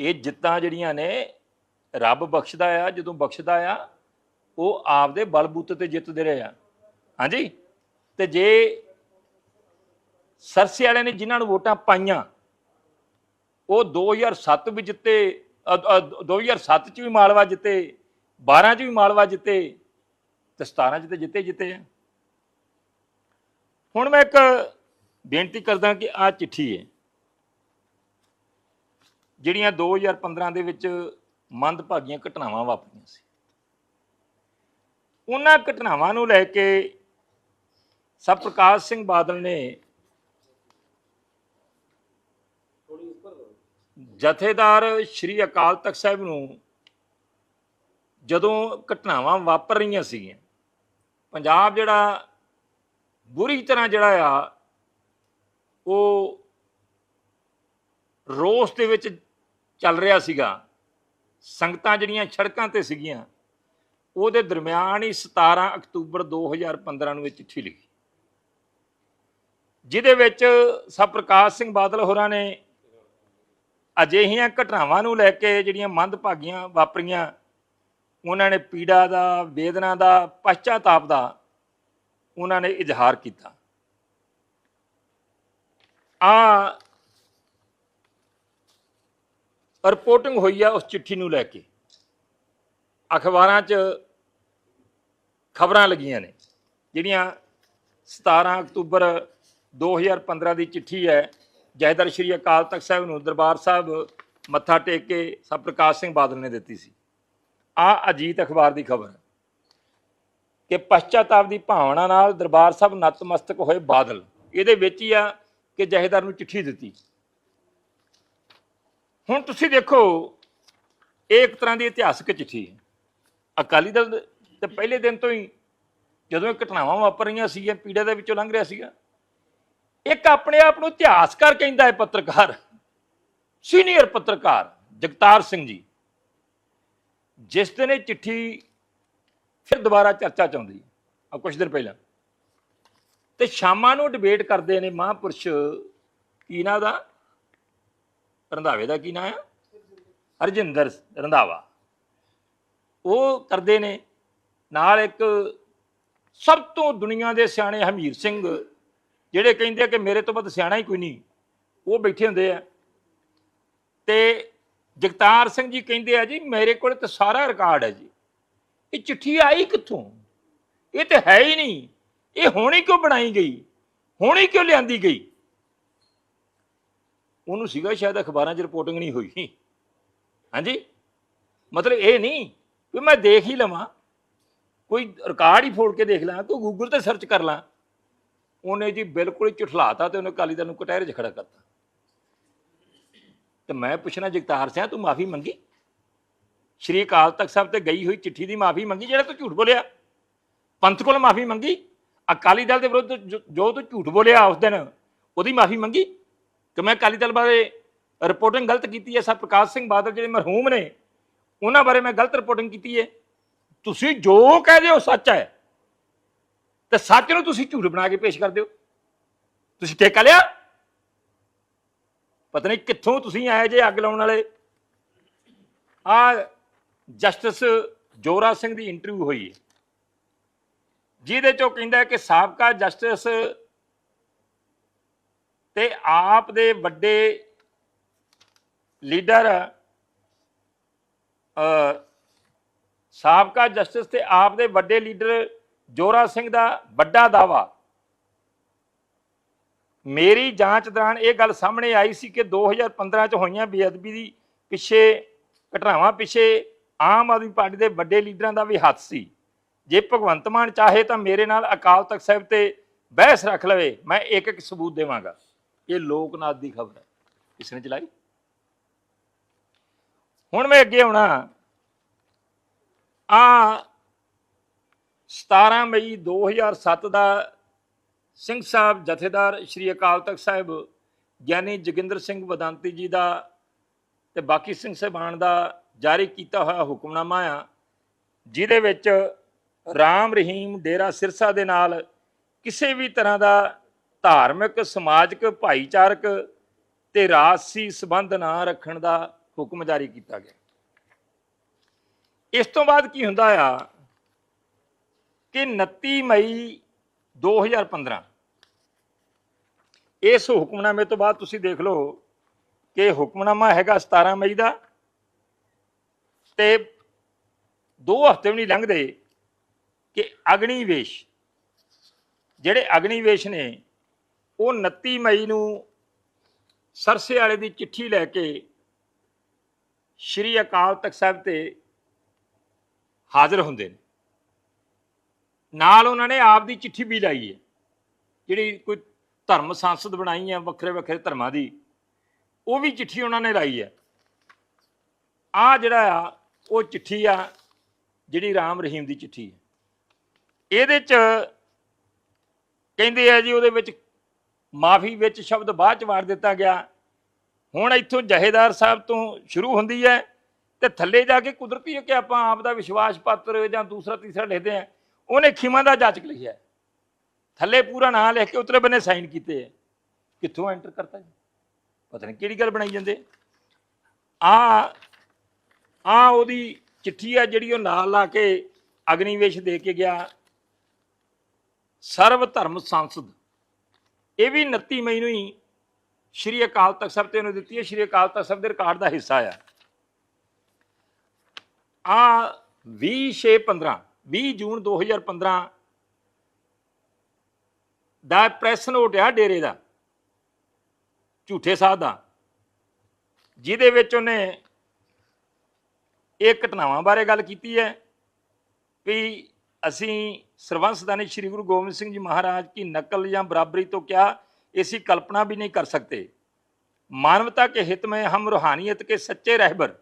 ਇਹ ਜਿੱਤਾਂ ਜਿਹੜੀਆਂ ਨੇ, ਰੱਬ ਬਖਸ਼ਦਾ ਆ, ਜਦੋਂ ਬਖਸ਼ਦਾ ਆ, ਉਹ ਆਪਦੇ ਬਲਬੂਤੇ ਤੇ ਜਿੱਤਦੇ ਰਹੇ ਆ। ਹਾਂਜੀ? ਤੇ ਜੇ ਸਰਸੇ ਵਾਲਿਆਂ ਨੇ ਜਿਨ੍ਹਾਂ ਨੂੰ ਵੋਟਾਂ ਪਾਈਆਂ, ਉਹ 2007 ਵੀ ਜਿੱਤੇ, ਅ- ਅ- 2007 ਚ ਵੀ ਮਾਲਵਾ ਜਿੱਤੇ 12 ਚ ਵੀ ਮਾਲਵਾ ਜਿੱਤੇ ਤੇ 17 ਚ ਤੇ ਜਿੱਤੇ ਜਿੱਤੇ ਆ। ਹੁਣ ਮੈਂ ਇੱਕ ਬੇਨਤੀ ਕਰਦਾ ਕਿ ਆ ਚਿੱਠੀ ਹੈ, ਜਿਹੜੀਆਂ 2015 ਦੇ ਵਿੱਚ ਮੰਦਭਾਗੀਆਂ ਘਟਨਾਵਾਂ ਵਾਪਰੀਆਂ ਸੀ। ਉਹਨਾਂ ਘਟਨਾਵਾਂ ਨੂੰ ਲੈ ਕੇ ਸਭ ਪ੍ਰਕਾਸ਼ ਸਿੰਘ ਬਾਦਲ ਨੇ ਜਥੇਦਾਰ ਸ਼੍ਰੀ ਅਕਾਲ ਤਖਤ ਸਾਹਿਬ ਨੂੰ ਜਦੋਂ ਘਟਨਾਵਾਂ ਵਾਪਰ ਰਹੀਆਂ ਸੀਗੀਆਂ, ਪੰਜਾਬ ਜਿਹੜਾ ਬੁਰੀ ਤਰ੍ਹਾਂ ਜਿਹੜਾ ਆ, ਉਹ ਰੋਸ ਦੇ ਵਿੱਚ ਚੱਲ ਰਿਹਾ ਸੀਗਾ। ਸੰਗਤਾਂ ਜਿਹੜੀਆਂ ਸੜਕਾਂ ਤੇ ਸੀਗੀਆਂ, ਉਹਦੇ ਦਰਮਿਆਨ ਹੀ 17 ਅਕਤੂਬਰ 2015 ਨੂੰ ਇਹ ਚਿੱਠੀ ਲਿਖੀ। ਜਿਹਦੇ ਵਿੱਚ ਸਭ ਪ੍ਰਕਾਸ਼ ਸਿੰਘ ਬਾਦਲ ਹੋਰਾਂ ਨੇ ਅਜਿਹੀਆਂ ਘਟਨਾਵਾਂ ਨੂੰ ਲੈ ਕੇ ਜਿਹੜੀਆਂ ਮੰਦਭਾਗੀਆਂ ਵਾਪਰੀਆਂ, ਉਹਨਾਂ ਨੇ ਪੀੜਾ ਦਾ, ਵੇਦਨਾ ਦਾ, ਪਛਤਾਤਾਪ ਦਾ ਉਹਨਾਂ ਨੇ ਇਜ਼ਹਾਰ ਕੀਤਾ। ਆ ਰਿਪੋਰਟਿੰਗ ਹੋਈ ਆ ਉਸ ਚਿੱਠੀ ਨੂੰ ਲੈ ਕੇ। ਅਖਬਾਰਾਂ 'ਚ ਖਬਰਾਂ ਲੱਗੀਆਂ ਨੇ, ਜਿਹੜੀਆਂ 17 ਅਕਤੂਬਰ 2015 ਦੀ ਚਿੱਠੀ ਹੈ। ਜਹਦਰ ਸ਼੍ਰੀ ਅਕਾਲ ਤਖਤ ਸਾਹਿਬ ਨੂੰ ਦਰਬਾਰ ਸਾਹਿਬ ਮੱਥਾ ਟੇਕ ਕੇ ਸਭ ਪ੍ਰਕਾਸ਼ ਸਿੰਘ ਬਾਦਲ ਨੇ ਦਿੱਤੀ ਸੀ। ਆ ਅਜੀਤ ਅਖਬਾਰ ਦੀ ਖਬਰ ਹੈ ਕਿ ਪਛਤਾਤਾਪ ਦੀ ਭਾਵਨਾ ਨਾਲ ਦਰਬਾਰ ਸਾਹਿਬ ਨਤਮਸਤਕ ਹੋਏ ਬਾਦਲ। ਇਹਦੇ ਵਿੱਚ ਹੀ ਆ ਕਿ ਜਹੇਦਾਰ ਨੂੰ ਚਿੱਠੀ ਦਿੱਤੀ। ਹੁਣ ਤੁਸੀਂ ਦੇਖੋ, ਇਹ ਇੱਕ ਤਰ੍ਹਾਂ ਦੀ ਇਤਿਹਾਸਕ ਚਿੱਠੀ ਹੈ। ਅਕਾਲੀ ਦਲ ਦੇ ਤੇ ਪਹਿਲੇ ਦਿਨ ਤੋਂ ਹੀ ਜਦੋਂ ਇਹ ਘਟਨਾਵਾਂ ਵਾਪਰ ਰਹੀਆਂ ਸੀਗੀਆਂ ਪੀੜਾ ਦੇ ਵਿੱਚੋਂ ਲੰਘ ਰਿਹਾ ਸੀਗਾ। ਇੱਕ ਆਪਣੇ ਆਪ ਨੂੰ ਇਤਿਹਾਸਕਾਰ ਕਹਿੰਦਾ ਹੈ ਪੱਤਰਕਾਰ ਸੀਨੀਅਰ ਪੱਤਰਕਾਰ ਜਗਤਾਰ ਸਿੰਘ ਜੀ। ਜਿਸ ਦਿਨ ਇਹ ਚਿੱਠੀ ਫਿਰ ਦੁਬਾਰਾ ਚਰਚਾ ਚ ਆਉਂਦੀ ਆ ਕੁਝ ਦਿਨ ਪਹਿਲਾਂ। ਤੇ ਸ਼ਾਮਾਂ ਨੂੰ ਡਿਬੇਟ ਕਰਦੇ ਨੇ ਮਹਾਂਪੁਰਸ਼ ਕੀ ਨਾਂ ਦਾ, ਰੰਧਾਵੇ ਦਾ ਕੀ ਨਾਂ ਆ? ਹਰਜਿੰਦਰ ਰੰਧਾਵਾ। ਉਹ ਕਰਦੇ ਨੇ, ਨਾਲ ਇੱਕ ਸਭ ਤੋਂ ਦੁਨੀਆ ਦੇ ਸਿਆਣੇ ਹਮੀਰ ਸਿੰਘ ਜਿਹੜੇ ਕਹਿੰਦੇ ਆ ਕਿ ਮੇਰੇ ਤੋਂ ਵੱਧ ਸਿਆਣਾ ਹੀ ਕੋਈ ਨਹੀਂ, ਉਹ ਬੈਠੇ ਹੁੰਦੇ ਆ। ਤੇ ਜਗਤਾਰ ਸਿੰਘ ਜੀ ਕਹਿੰਦੇ ਆ ਜੀ, ਮੇਰੇ ਕੋਲ ਤਾਂ ਸਾਰਾ ਰਿਕਾਰਡ ਹੈ ਜੀ। ਇਹ ਚਿੱਠੀ ਆਈ ਕਿੱਥੋਂ? ਇਹ ਤੇ ਹੈ ਹੀ ਨਹੀਂ। ਇਹ ਹੋਣੀ ਕਿਉਂ ਬਣਾਈ ਗਈ? ਹੋਣੀ ਕਿਉਂ ਲਿਆਂਦੀ ਗਈ? ਉਹਨੂੰ ਸੀਗਾ ਸ਼ਾਇਦ ਅਖਬਾਰਾਂ 'ਚ ਰਿਪੋਰਟਿੰਗ ਨਹੀਂ ਹੋਈ। ਹਾਂਜੀ? ਮਤਲਬ ਇਹ ਨਹੀਂ ਵੀ ਮੈਂ ਦੇਖ ਹੀ ਲਵਾਂ। ਕੋਈ ਰਿਕਾਰਡ ਹੀ ਫੋੜ ਕੇ ਦੇਖ ਲਾਂ, ਕੋਈ ਗੂਗਲ ਤੇ ਸਰਚ ਕਰ ਲਾਂ। ਉਹਨੇ ਜੀ ਬਿਲਕੁਲ ਹੀ ਝੁਠਲਾਤਾ ਤੇ ਉਹਨੇ ਅਕਾਲੀ ਦਲ ਨੂੰ ਕਟਹਿਰੇ 'ਚ ਖੜਾ ਕਰਤਾ। ਤੇ ਮੈਂ ਪੁੱਛਣਾ, ਜਗਤਾਰ ਸਿੰਘ, ਤੂੰ ਮਾਫੀ ਮੰਗੀ? ਸ਼੍ਰੀ ਅਕਾਲ ਤਖਤ ਸਾਹਿਬ ਤੇ ਗਈ ਹੋਈ ਚਿੱਠੀ ਦੀ ਮਾਫੀ ਮੰਗੀ, ਜਿਹੜਾ ਤੂੰ ਝੂਠ ਬੋਲਿਆ? ਪੰਥ ਕੋਲ ਮਾਫੀ ਮੰਗੀ? ਅਕਾਲੀ ਦਲ ਦੇ ਵਿਰੁੱਧ ਜੋ- ਜੋ ਤੂੰ ਝੂਠ ਬੋਲਿਆ ਉਸ ਦਿਨ, ਉਹਦੀ ਮਾਫੀ ਮੰਗੀ? ਕਿ ਮੈਂ ਅਕਾਲੀ ਦਲ ਬਾਰੇ ਰਿਪੋਰਟਿੰਗ ਗਲਤ ਕੀਤੀ ਹੈ? ਸਰ ਪ੍ਰਕਾਸ਼ ਸਿੰਘ ਬਾਦਲ ਜਿਹੜੇ ਮਰਹੂਮ ਨੇ, ਉਹਨਾਂ ਬਾਰੇ ਮੈਂ ਗਲਤ ਰਿਪੋਰਟਿੰਗ ਕੀਤੀ ਹੈ? ਤੁਸੀਂ ਜੋ ਕਹਦੇ ਹੋ ਸੱਚ ਹੈ। ਤੇ ਸੱਚ ਨੂੰ ਤੁਸੀਂ ਝੂਠ ਬਣਾ ਕੇ ਪੇਸ਼ ਕਰਦੇ ਹੋ। ਤੁਸੀਂ ਠੇਕਾ ਲਿਆ? ਪਤਾ ਨਹੀਂ ਕਿੱਥੋਂ ਤੁਸੀਂ ਆਏ ਜੇ ਅੱਗ ਲਾਉਣ ਵਾਲੇ। ਆ ਜਸਟਿਸ ਜੋਰਾ ਸਿੰਘ ਦੀ ਇੰਟਰਵਿਊ ਹੋਈ ਹੈ। ਜਿਹਦੇ ਚੋਂ ਕਹਿੰਦਾ ਕਿ ਸਾਬਕਾ ਜਸਟਿਸ ਤੇ ਆਪ ਦੇ ਵੱਡੇ ਲੀਡਰ ਅ ਸਾਬਕਾ ਜਸਟਿਸ ਤੇ ਆਪ ਦੇ ਵੱਡੇ ਲੀਡਰ ਜੋਰਾ ਸਿੰਘ ਦਾ ਵੱਡਾ ਦਾਵਾ ਮੇਰੀ ਜਾਂਚ ਦੌਰਾਨ ਇਹ ਗੱਲ ਸਾਹਮਣੇ ਆਈ ਸੀ ਕਿ 2015 ਚ ਹੋਈਆਂ ਬੇਅਦਬੀ ਦੀ ਪਿੱਛੇ ਘਟਨਾਵਾਂ ਪਿੱਛੇ ਆਮ ਆਦਮੀ ਪਾਰਟੀ ਦੇ ਵੱਡੇ ਲੀਡਰਾਂ ਦਾ ਵੀ ਹੱਥ ਸੀ। ਜੇ ਭਗਵੰਤ ਮਾਨ ਚਾਹੇ ਤਾਂ ਮੇਰੇ ਨਾਲ ਅਕਾਲ ਤਖਤ ਸਾਹਿਬ ਤੇ ਬਹਿਸ ਰੱਖ ਲਵੇ, ਮੈਂ ਇੱਕ ਇੱਕ ਸਬੂਤ ਦੇਵਾਂਗਾ। ਇਹ ਲੋਕਨਾਥ ਦੀ ਖਬਰ ਹੈ। ਕਿਸ ਨੇ ਚਲਾਈ? ਹੁਣ ਮੈਂ ਅੱਗੇ ਆਉਣਾ। ਆ 17 ਮਈ 2007 ਦਾ ਸਿੰਘ ਸਾਹਿਬ ਜਥੇਦਾਰ ਸ਼੍ਰੀ ਅਕਾਲ ਤਖਤ ਸਾਹਿਬ ਗਿਆਨੀ ਜੋਗਿੰਦਰ ਸਿੰਘ ਵਦੰਤੀ ਜੀ ਦਾ ਤੇ ਬਾਕੀ ਸਿੰਘ ਸਾਹਿਬਾਨ ਦਾ ਜਾਰੀ ਕੀਤਾ ਹੋਇਆ ਹੁਕਮਨਾਮਾ ਆ, ਜਿਹਦੇ ਵਿੱਚ ਰਾਮ ਰਹੀਮ ਡੇਰਾ ਸਿਰਸਾ ਦੇ ਨਾਲ ਕਿਸੇ ਵੀ ਤਰ੍ਹਾਂ ਦਾ ਧਾਰਮਿਕ, ਸਮਾਜਿਕ, ਭਾਈਚਾਰਕ ਤੇ ਰਾਜਸੀ ਸਬੰਧ ਨਾ ਰੱਖਣ ਦਾ ਹੁਕਮ ਜਾਰੀ ਕੀਤਾ ਗਿਆ। ਇਸ ਤੋਂ ਬਾਅਦ ਕੀ ਹੁੰਦਾ ਆ ਕਿ 29 ਮਈ 2015 ਇਸ ਹੁਕਮਨਾਮੇ ਤੋਂ ਬਾਅਦ ਤੁਸੀਂ ਦੇਖ ਲਓ ਕਿ ਹੁਕਮਨਾਮਾ ਹੈਗਾ 17 ਮਈ ਦਾ ਤੇ ਦੋ ਹਫ਼ਤੇ ਵੀ ਨਹੀਂ ਲੰਘਦੇ ਕਿ ਅਗਨੀਵੇਸ਼, ਜਿਹੜੇ ਅਗਨੀਵੇਸ਼ ਨੇ, ਉਹ 29 ਮਈ ਨੂੰ ਸਰਸੇ ਵਾਲੇ ਦੀ ਚਿੱਠੀ ਲੈ ਕੇ ਸ਼੍ਰੀ ਅਕਾਲ ਤਖਤ ਸਾਹਿਬ ਤੇ ਹਾਜ਼ਰ ਹੁੰਦੇ ਨੇ। ਨਾਲ ਉਹਨਾਂ ਨੇ ਆਪ ਦੀ ਚਿੱਠੀ ਵੀ ਲਾਈ ਹੈ। ਜਿਹੜੀ ਕੋਈ ਧਰਮ ਸੰਸਦ ਬਣਾਈ ਹੈ, ਵੱਖਰੇ ਵੱਖਰੇ ਧਰਮਾਂ ਦੀ, ਉਹ ਵੀ ਚਿੱਠੀ ਉਹਨਾਂ ਨੇ ਲਾਈ ਹੈ। ਆ ਜਿਹੜਾ ਆ, ਉਹ ਚਿੱਠੀ ਆ, ਜਿਹੜੀ ਰਾਮ ਰਹੀਮ ਦੀ ਚਿੱਠੀ ਹੈ। ਇਹਦੇ ਚ ਕਹਿੰਦੇ ਆ ਜੀ, ਉਹਦੇ ਵਿੱਚ ਮਾਫੀ ਵਿੱਚ ਸ਼ਬਦ ਬਾਅਦ ਚ ਵਾਰ ਦਿੱਤਾ ਗਿਆ। ਹੁਣ ਇੱਥੋਂ ਜਹੇਦਾਰ ਸਾਹਿਬ ਤੋਂ ਸ਼ੁਰੂ ਹੁੰਦੀ ਹੈ ਤੇ ਥੱਲੇ ਜਾ ਕੇ ਕੁਦਰਤੀ ਹੈ ਕਿ ਆਪਾਂ ਆਪ ਦਾ ਵਿਸ਼ਵਾਸ ਪੱਤਰ ਜਾਂ ਦੂਸਰਾ ਤੀਸਰਾ ਲਿਖਦੇ ਆ ਉਹਨੇ ਖਿਮਾ ਦਾ ਜਾਚਕ ਲਿਖਿਆ ਥੱਲੇ ਪੂਰਾ ਨਾਂ ਲਿਖ ਕੇ ਉਤਲੇ ਬੰਨੇ ਸਾਈਨ ਕੀਤੇ ਹੈ। ਕਿੱਥੋਂ ਐਂਟਰ ਕਰਤਾ ਜੀ? ਪਤਾ ਨਹੀਂ ਕਿਹੜੀ ਗੱਲ ਬਣਾਈ ਜਾਂਦੇ ਆ ਆ ਉਹਦੀ ਚਿੱਠੀ ਆ ਜਿਹੜੀ ਉਹ ਨਾਲ ਲਾ ਕੇ ਅਗਨੀਵੇਸ਼ ਦੇ ਕੇ ਗਿਆ। ਸਰਵ ਧਰਮ ਸੰਸਦ। ਇਹ ਵੀ 29 ਮਈ ਨੂੰ ਹੀ ਸ਼੍ਰੀ ਅਕਾਲ ਤਖਤ ਸਾਹਿਬ ਤੇ ਉਹਨੂੰ ਦਿੱਤੀ ਹੈ। ਸ਼੍ਰੀ ਅਕਾਲ ਤਖਤ ਸਾਹਿਬ ਦੇ ਰਿਕਾਰਡ ਦਾ ਹਿੱਸਾ ਆ। ਆ 2615 20 ਜੂਨ 2015 ਦਾ ਪ੍ਰੈਸ ਨੋਟ ਆ ਡੇਰੇ ਦਾ ਝੂਠੇ ਸਾਧ ਦਾ ਜਿਹਦੇ ਵਿੱਚ ਉਹਨੇ ਇਹ ਘਟਨਾਵਾਂ ਬਾਰੇ ਗੱਲ ਕੀਤੀ ਹੈ ਵੀ ਅਸੀਂ ਸਰਵੰਸਦਾਨੀ ਸ੍ਰੀ ਗੁਰੂ ਗੋਬਿੰਦ ਸਿੰਘ ਜੀ ਮਹਾਰਾਜ की नकल या बराबरी तो क्या ऐसी कल्पना भी नहीं कर सकते मानवता के हित में हम रूहानियत के सच्चे रहबर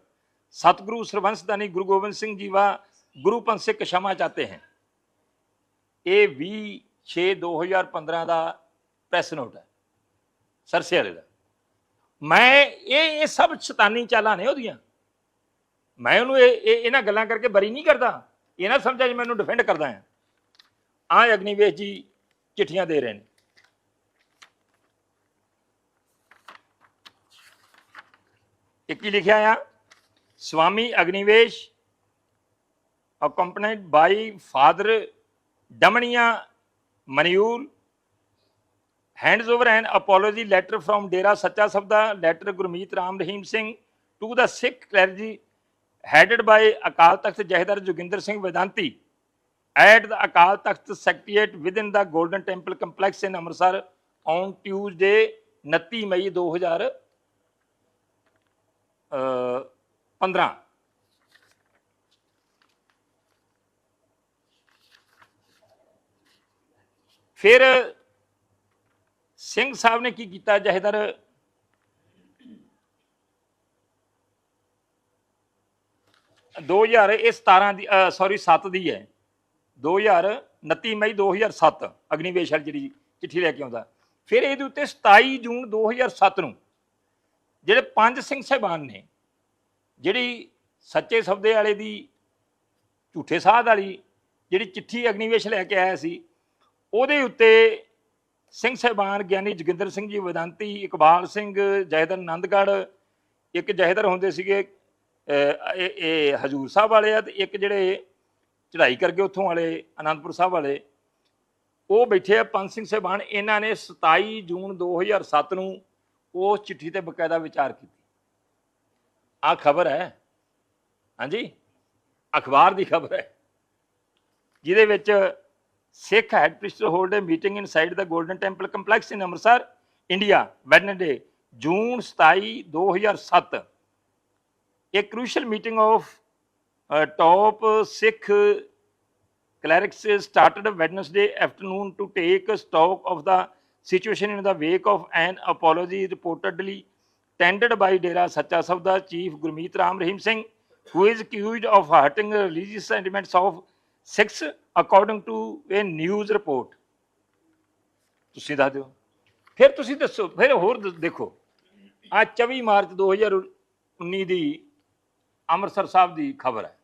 सतगुरु ਸਰਵੰਸਦਾਨੀ ਗੁਰੂ ਗੋਬਿੰਦ ਸਿੰਘ ਜੀ ਵਾ ਗੁਰੂਪੰਥ ਸੇ क्षमा ਚਾਹਤੇ हैं ਇਹ 20 6 2015 ਦਾ ਪ੍ਰੈਸ ਨੋਟ ਹੈ ਸਰਸੇ ਵਾਲੇ ਦਾ ਮੈਂ ਇਹ ਇਹ ਸਭ ਸ਼ੈਤਾਨੀ ਚਾਲਾਂ ਨੇ ਉਹਦੀਆਂ ਮੈਂ ਉਹਨੂੰ ਇਹ ਇਹ- ਇਹਨਾਂ ਗੱਲਾਂ ਕਰਕੇ ਬਰੀ ਨਹੀਂ ਕਰਦਾ ਇਹ ਨਾ ਸਮਝਿਆ ਜੀ ਮੈਨੂੰ ਡਿਫੈਂਡ ਕਰਦਾ ਆ ਆ ਅਗਨੀਵੇਸ਼ ਜੀ ਚਿੱਠੀਆਂ ਦੇ ਰਹੇ ਨੇ ਇੱਕ ਕੀ ਲਿਖਿਆ ਆ Swami ਅਗਨੀਵੇਸ਼ accompanied by father Damaniya Maniul hands over an apology letter from Dera Sacha Sabda letter Gurmeet Ram Rahim Singh to the Sikh clergy headed by Akal Takht Jahedar Joginder Singh Vedanti at the Akal Takht Secretariat within the Golden Temple complex in Amritsar on Tuesday 29 ਮਈ 2000 ਫਿਰ ਸਿੰਘ ਸਾਹਿਬ ਨੇ ਕੀ ਕੀਤਾ ਜਹੇਦਾਰ? ਦੋ ਹਜ਼ਾਰ ਇਹ 17 ਦੀ ਸੌਰੀ 7 ਦੀ ਹੈ। 2000 29 ਮਈ 2007 ਅਗਨੀਵੇਸ਼ ਵਾਲੀ ਜਿਹੜੀ ਚਿੱਠੀ ਲੈ ਕੇ ਆਉਂਦਾ। ਫਿਰ ਇਹਦੇ ਉੱਤੇ 27 ਜੂਨ 2007 ਨੂੰ ਜਿਹੜੇ ਪੰਜ ਸਿੰਘ ਸਾਹਿਬਾਨ ਨੇ, ਜਿਹੜੀ ਸੱਚੇ ਸੌਦੇ ਵਾਲੇ ਦੀ ਝੂਠੇ ਸਾਧ ਵਾਲੀ ਜਿਹੜੀ ਚਿੱਠੀ ਅਗਨੀਵੇਸ਼ ਲੈ ਕੇ ਆਇਆ ਸੀ ਉਹਦੇ ਉੱਤੇ ਸਿੰਘ ਸਾਹਿਬਾਨ ਗਿਆਨੀ ਜੋਗਿੰਦਰ ਸਿੰਘ ਜੀ, ਵਿਦਾਂਤੀ ਇਕਬਾਲ ਸਿੰਘ ਜਹਦਰ ਆਨੰਦਗੜ੍ਹ ਇੱਕ ਜਹਦਰ ਹੁੰਦੇ ਸੀਗੇ ਇਹ ਹਜੂਰ ਸਾਹਿਬ ਵਾਲੇ ਆ ਤੇ ਇੱਕ ਜਿਹੜੇ ਚੜ੍ਹਾਈ ਕਰਕੇ ਉੱਥੋਂ ਵਾਲੇ ਆਨੰਦਪੁਰ ਸਾਹਿਬ ਵਾਲੇ, ਉਹ ਬੈਠੇ ਆ ਪੰਜ ਸਿੰਘ ਸਾਹਿਬਾਨ। ਇਹਨਾਂ ਨੇ 27 ਜੂਨ 2007 ਨੂੰ ਉਸ ਚਿੱਠੀ ਤੇ ਬਕਾਇਦਾ ਵਿਚਾਰ ਕੀਤੀ। ਆ ਖਬਰ ਹੈ। ਹਾਂਜੀ? ਅਖਬਾਰ ਦੀ ਖਬਰ ਹੈ। ਜਿਹਦੇ ਵਿੱਚ Sikh head priest hold a meeting inside the golden temple complex in Amritsar India Wednesday June 27 2007 a crucial meeting of uh, top Sikh clerics started Wednesday afternoon to take stock of the situation in the wake of an apology reportedly tendered by Dera Sacha Sabda Chief Gurmeet Ram Rahim Singh, who is accused of hurting religious sentiments of Sikhs, according to a news report ਤੁਸੀਂ ਦੱਸ ਦਿਓ। ਫਿਰ ਤੁਸੀਂ ਦੱਸੋ, ਫਿਰ ਹੋਰ ਦੇਖੋ। ਆ 24 ਮਾਰਚ 2019 ਦੀ ਅੰਮ੍ਰਿਤਸਰ ਸਾਹਿਬ ਦੀ ਖਬਰ ਹੈ।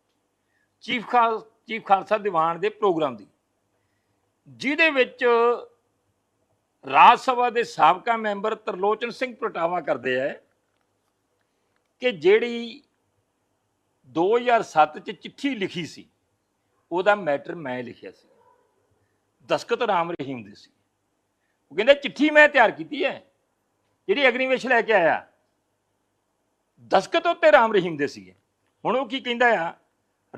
ਚੀਫ ਖਾਲ ਚੀਫ ਖਾਲਸਾ ਦੀਵਾਨ ਦੇ ਪ੍ਰੋਗਰਾਮ ਦੀ। ਜਿਹਦੇ ਵਿੱਚ ਰਾਜ ਸਭਾ ਦੇ ਸਾਬਕਾ ਮੈਂਬਰ ਤਰਲੋਚਨ ਸਿੰਘ ਪ੍ਰਟਾਵਾ ਕਰਦੇ ਆ ਕਿ ਜਿਹੜੀ 2007 ਚ ਚਿੱਠੀ ਲਿਖੀ ਸੀ ਉਹਦਾ ਮੈਟਰ ਮੈਂ ਲਿਖਿਆ ਸੀ। ਦਸਕਤ ਰਾਮ ਰਹੀਮ ਦੇ ਸੀ। ਉਹ ਕਹਿੰਦੇ, ਚਿੱਠੀ ਮੈਂ ਤਿਆਰ ਕੀਤੀ ਹੈ। ਜਿਹੜੀ ਅਗਨੀਵੇਸ਼ ਲੈ ਕੇ ਆਇਆ ਦਸਕਤ ਉੱਤੇ ਰਾਮ ਰਹੀਮ ਦੇ ਸੀਗੇ। ਹੁਣ ਉਹ ਕੀ ਕਹਿੰਦਾ ਆ?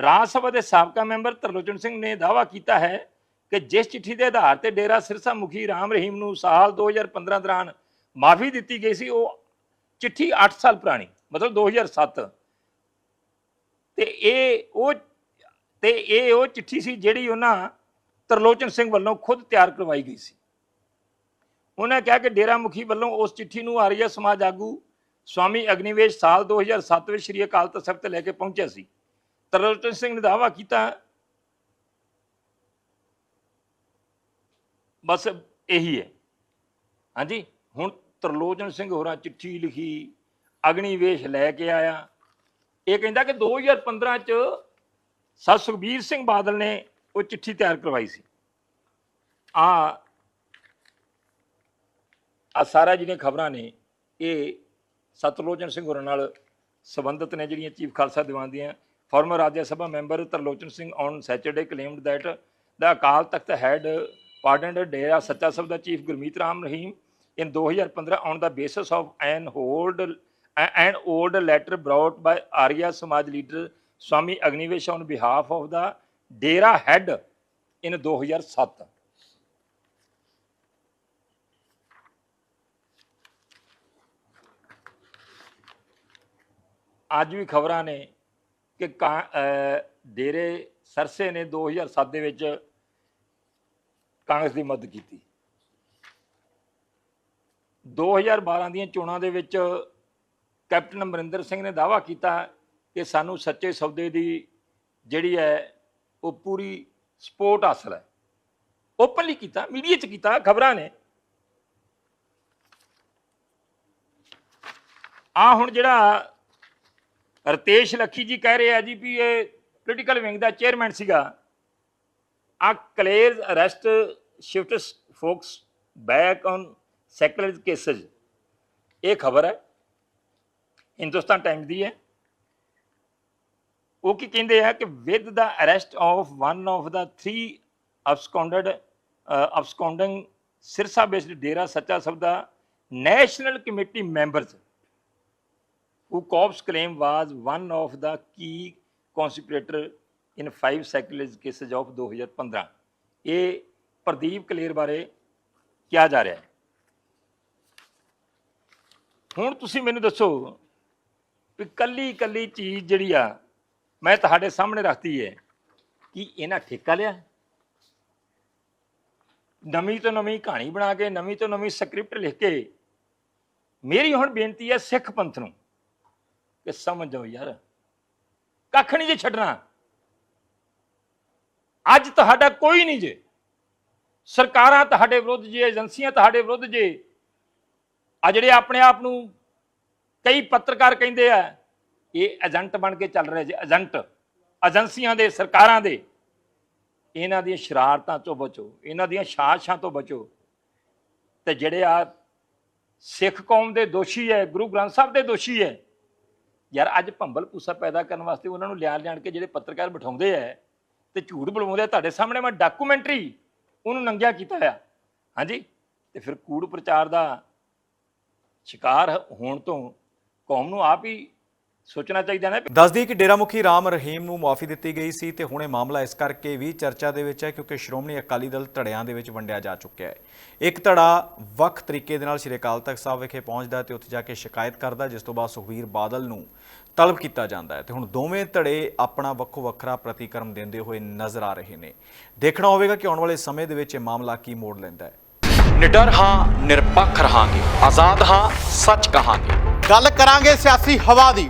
ਰਾਜ ਸਭਾ ਦੇ ਸਾਬਕਾ ਮੈਂਬਰ ਤਰਲੋਚਨ ਸਿੰਘ ਨੇ ਦਾਅਵਾ ਕੀਤਾ ਹੈ ਕਿ ਜਿਸ ਚਿੱਠੀ ਦੇ ਆਧਾਰ ਤੇ ਡੇਰਾ ਸਿਰਸਾ ਮੁਖੀ ਰਾਮ ਰਹੀਮ ਨੂੰ ਸਾਲ 2015 ਦੌਰਾਨ ਮਾਫੀ ਦਿੱਤੀ ਗਈ ਸੀ, ਉਹ ਚਿੱਠੀ 8 ਸਾਲ ਪੁਰਾਣੀ, ਮਤਲਬ 2007 ਤੇ ਇਹ, ਉਹ ਤੇ ਇਹ ਉਹ ਚਿੱਠੀ ਸੀ ਜਿਹੜੀ ਉਹਨਾਂ ਤਰਲੋਚਨ ਸਿੰਘ ਵੱਲੋਂ ਖੁਦ ਤਿਆਰ ਕਰਵਾਈ ਗਈ ਸੀ। ਉਹਨਾਂ ਕਿਹਾ ਕਿ ਡੇਰਾ ਮੁਖੀ ਵੱਲੋਂ ਉਸ ਚਿੱਠੀ ਨੂੰ ਆਰੀਆ ਸਮਾਜ ਆਗੂ ਸਵਾਮੀ ਅਗਨੀਵੇਸ਼ ਸਾਲ 2007 ਵਿੱਚ ਸ਼੍ਰੀ ਅਕਾਲ ਤਖਤ ਸਾਹਿਬ ਤੇ ਲੈ ਕੇ ਪਹੁੰਚਿਆ ਸੀ। ਤਰਲੋਚਨ ਸਿੰਘ ਨੇ ਦਾਅਵਾ ਕੀਤਾ, ਬਸ ਇਹੀ ਹੈ। ਹਾਂਜੀ, ਹੁਣ ਤਰਲੋਚਨ ਸਿੰਘ ਹੋਰਾਂ ਚਿੱਠੀ ਲਿਖੀ, ਅਗਨੀਵੇਸ਼ ਲੈ ਕੇ ਆਇਆ। ਇਹ ਕਹਿੰਦਾ ਕਿ 2015 ਚ ਸਰ ਸੁਖਬੀਰ ਸਿੰਘ ਬਾਦਲ ਨੇ ਉਹ ਚਿੱਠੀ ਤਿਆਰ ਕਰਵਾਈ ਸੀ। ਆ ਆ ਸਾਰਾ ਜਿਹੜੀਆਂ ਖਬਰਾਂ ਨੇ, ਇਹ ਸਤਲੋਚਨ ਸਿੰਘ ਹੋਰਾਂ ਨਾਲ ਸੰਬੰਧਿਤ ਨੇ, ਜਿਹੜੀਆਂ ਚੀਫ ਖਾਲਸਾ ਦੀਵਾਨ ਦੀਆਂ former Rajya Sabha member Tarlochan Singh on Saturday claimed that the Akal Takht head pardoned Dera Sacha Sauda chief Gurmeet Ram Rahim in 2015 on the basis of an hold an old letter brought by Arya Samaj leader Swami Agnivesh on behalf of the Dera head in 2007 ਅੱਜ ਵੀ ਖਬਰਾਂ ਨੇ ਕਿ ਕਾਂ- ਡੇਰੇ ਸਰਸੇ ਨੇ 2007 ਦੇ ਵਿੱਚ ਕਾਂਗਰਸ ਦੀ ਮਦਦ ਕੀਤੀ। 2012 ਦੀਆਂ ਚੋਣਾਂ ਦੇ ਵਿੱਚ ਕੈਪਟਨ ਅਮਰਿੰਦਰ ਸਿੰਘ ਨੇ ਦਾਅਵਾ ਕੀਤਾ ਕਿ ਸਾਨੂੰ ਸੱਚੇ ਸੌਦੇ ਦੀ ਜਿਹੜੀ ਹੈ, ਉਹ ਪੂਰੀ ਸਪੋਰਟ ਹਾਸਲ ਹੈ। ਓਪਨਲੀ ਕੀਤਾ ਮੀਡੀਆ 'ਚ ਕੀਤਾ, ਖਬਰਾਂ ਨੇ। ਆ ਹੁਣ ਜਿਹੜਾ ਰਤੇਸ਼ ਲੱਖੀ ਜੀ ਕਹਿ ਰਹੇ ਆ ਜੀ ਵੀ ਇਹ ਪੋਲੀਟੀਕਲ ਵਿੰਗ ਦਾ ਚੇਅਰਮੈਨ ਸੀਗਾ। ਆ clears arrest shifts focus back on secular cases ਇਹ ਖਬਰ ਹੈ। ਹਿੰਦੁਸਤਾਨ ਟਾਈਮਜ਼ ਦੀ ਹੈ। ਉਹ ਕੀ ਕਹਿੰਦੇ ਆ ਕਿ with the arrest of one of the 3 absconded absconding Sirsa based Dera Sacha Sauda national committee members who Cobb's claim was one of the key conspirator in five secular cases of 2015 ਇਹ ਪ੍ਰਦੀਪ ਕਲੇਰ ਬਾਰੇ ਕਿਹਾ ਜਾ ਰਿਹਾ ਹੈ। ਹੁਣ ਤੁਸੀਂ ਮੈਨੂੰ ਦੱਸੋ ਵੀ ਕੱਲੀ ਕੱਲੀ ਚੀਜ਼ ਜਿਹੜੀ ਆ ਮੈਂ ਤੁਹਾਡੇ ਸਾਹਮਣੇ ਰੱਖਤੀ ਹੈ ਕਿ ਇਹਨਾਂ ਠੇਕਾ ਲਿਆ। ਨਵੀਂ ਤੋਂ ਨਵੀਂ ਕਹਾਣੀ ਬਣਾ ਕੇ, ਨਵੀਂ ਤੋਂ ਨਵੀਂ ਸਕ੍ਰਿਪਟ ਲਿਖ ਕੇ ਮੇਰੀ ਹੁਣ ਬੇਨਤੀ ਹੈ ਸਿੱਖ ਪੰਥ ਨੂੰ ਕਿ ਸਮਝ ਜਾਓ ਯਾਰ, ਕੱਖ ਨਹੀਂ ਜੇ ਛੱਡਣਾ। ਅੱਜ ਤੁਹਾਡਾ ਕੋਈ ਨਹੀਂ ਜੇ। ਸਰਕਾਰਾਂ ਤੁਹਾਡੇ ਵਿਰੁੱਧ ਜੇ, ਏਜੰਸੀਆਂ ਤੁਹਾਡੇ ਵਿਰੁੱਧ ਜੇ। ਆ ਜਿਹੜੇ ਆਪਣੇ ਆਪ ਨੂੰ ਕਈ ਪੱਤਰਕਾਰ ਕਹਿੰਦੇ ਆ ਇਹ ਏਜੰਟ ਬਣ ਕੇ ਚੱਲ ਰਹੇ ਜੇ, ਏਜੰਟ। ਏਜੰਸੀਆਂ ਦੇ, ਸਰਕਾਰਾਂ ਦੇ। ਇਹਨਾਂ ਦੀਆਂ ਸ਼ਰਾਰਤਾਂ ਤੋਂ ਬਚੋ, ਇਹਨਾਂ ਦੀਆਂ ਸਾਜ਼ਿਸ਼ਾਂ ਤੋਂ ਬਚੋ। ਤੇ ਜਿਹੜੇ ਆ ਸਿੱਖ ਕੌਮ ਦੇ ਦੋਸ਼ੀ ਹੈ ਗੁਰੂ ਗ੍ਰੰਥ ਸਾਹਿਬ ਦੇ ਦੋਸ਼ੀ ਹੈ ਯਾਰ ਅੱਜ ਭੰਬਲ ਪੂਸਾ ਪੈਦਾ ਕਰਨ ਵਾਸਤੇ ਉਹਨਾਂ ਨੂੰ ਲਿਆਣ ਲਿਆਣ ਕੇ ਜਿਹੜੇ ਪੱਤਰਕਾਰ ਬਿਠਾਉਂਦੇ ਆ ਤੇ ਝੂਠ ਬੁਲਵਾਉਂਦੇ ਆ, ਤੁਹਾਡੇ ਸਾਹਮਣੇ ਮੈਂ ਡਾਕੂਮੈਂਟਰੀ ਉਹਨੂੰ ਨੰਗਿਆ ਕੀਤਾ ਆ ਹਾਂਜੀ? ਤੇ ਫਿਰ ਕੂੜ ਪ੍ਰਚਾਰ ਦਾ ਸ਼ਿਕਾਰ ਹੋਣ ਤੋਂ ਕੌਮ ਨੂੰ ਆਪ ਹੀ ਸੋਚਣਾ ਚਾਹੀਦਾ ਨਾ ਦੱਸਦੀ ਕਿ ਡੇਰਾ ਮੁਖੀ ਰਾਮ ਰਹੀਮ ਨੂੰ ਮਾਫੀ ਦਿੱਤੀ ਗਈ ਸੀ ਤੇ ਹੁਣ ਇਹ ਮਾਮਲਾ ਇਸ ਕਰਕੇ ਵੀ ਚਰਚਾ ਦੇ ਵਿੱਚ ਹੈ ਕਿਉਂਕਿ ਸ਼੍ਰੋਮਣੀ ਅਕਾਲੀ ਦਲ ਧੜਿਆਂ ਦੇ ਵਿੱਚ ਵੰਡਿਆ ਜਾ ਚੁੱਕਿਆ ਹੈ। ਇੱਕ ਧੜਾ ਵੱਖ ਤਰੀਕੇ ਦੇ ਨਾਲ ਸ਼੍ਰੀ ਅਕਾਲ ਤਖਤ ਸਾਹਿਬ ਵਿਖੇ ਪਹੁੰਚਦਾ ਤੇ ਉੱਥੇ ਜਾ ਕੇ ਸ਼ਿਕਾਇਤ ਕਰਦਾ ਜਿਸ ਤੋਂ ਬਾਅਦ ਸੁਖਵੀਰ ਬਾਦਲ ਨੂੰ ਤਲਬ ਕੀਤਾ ਜਾਂਦਾ ਹੈ। ਤੇ ਹੁਣ ਦੋਵੇਂ ਧੜੇ ਆਪਣਾ ਵੱਖੋ ਵੱਖਰਾ ਪ੍ਰਤੀਕਰਮ ਦਿੰਦੇ ਹੋਏ ਨਜ਼ਰ ਆ ਰਹੇ ਨੇ। ਦੇਖਣਾ ਹੋਵੇਗਾ ਕਿ ਆਉਣ ਵਾਲੇ ਸਮੇਂ ਦੇ ਵਿੱਚ ਇਹ ਮਾਮਲਾ ਕੀ ਮੋੜ ਲੈਂਦਾ ਹੈ। ਨਿਡਰ ਹਾਂ ਨਿਰਪੱਖ ਰਹਾਂਗੇ। ਆਜ਼ਾਦ ਹਾਂ ਸੱਚ ਕਹਾਂਗੇ। ਗੱਲ ਕਰਾਂਗੇ ਸਿਆਸੀ ਹਵਾ ਦੀ।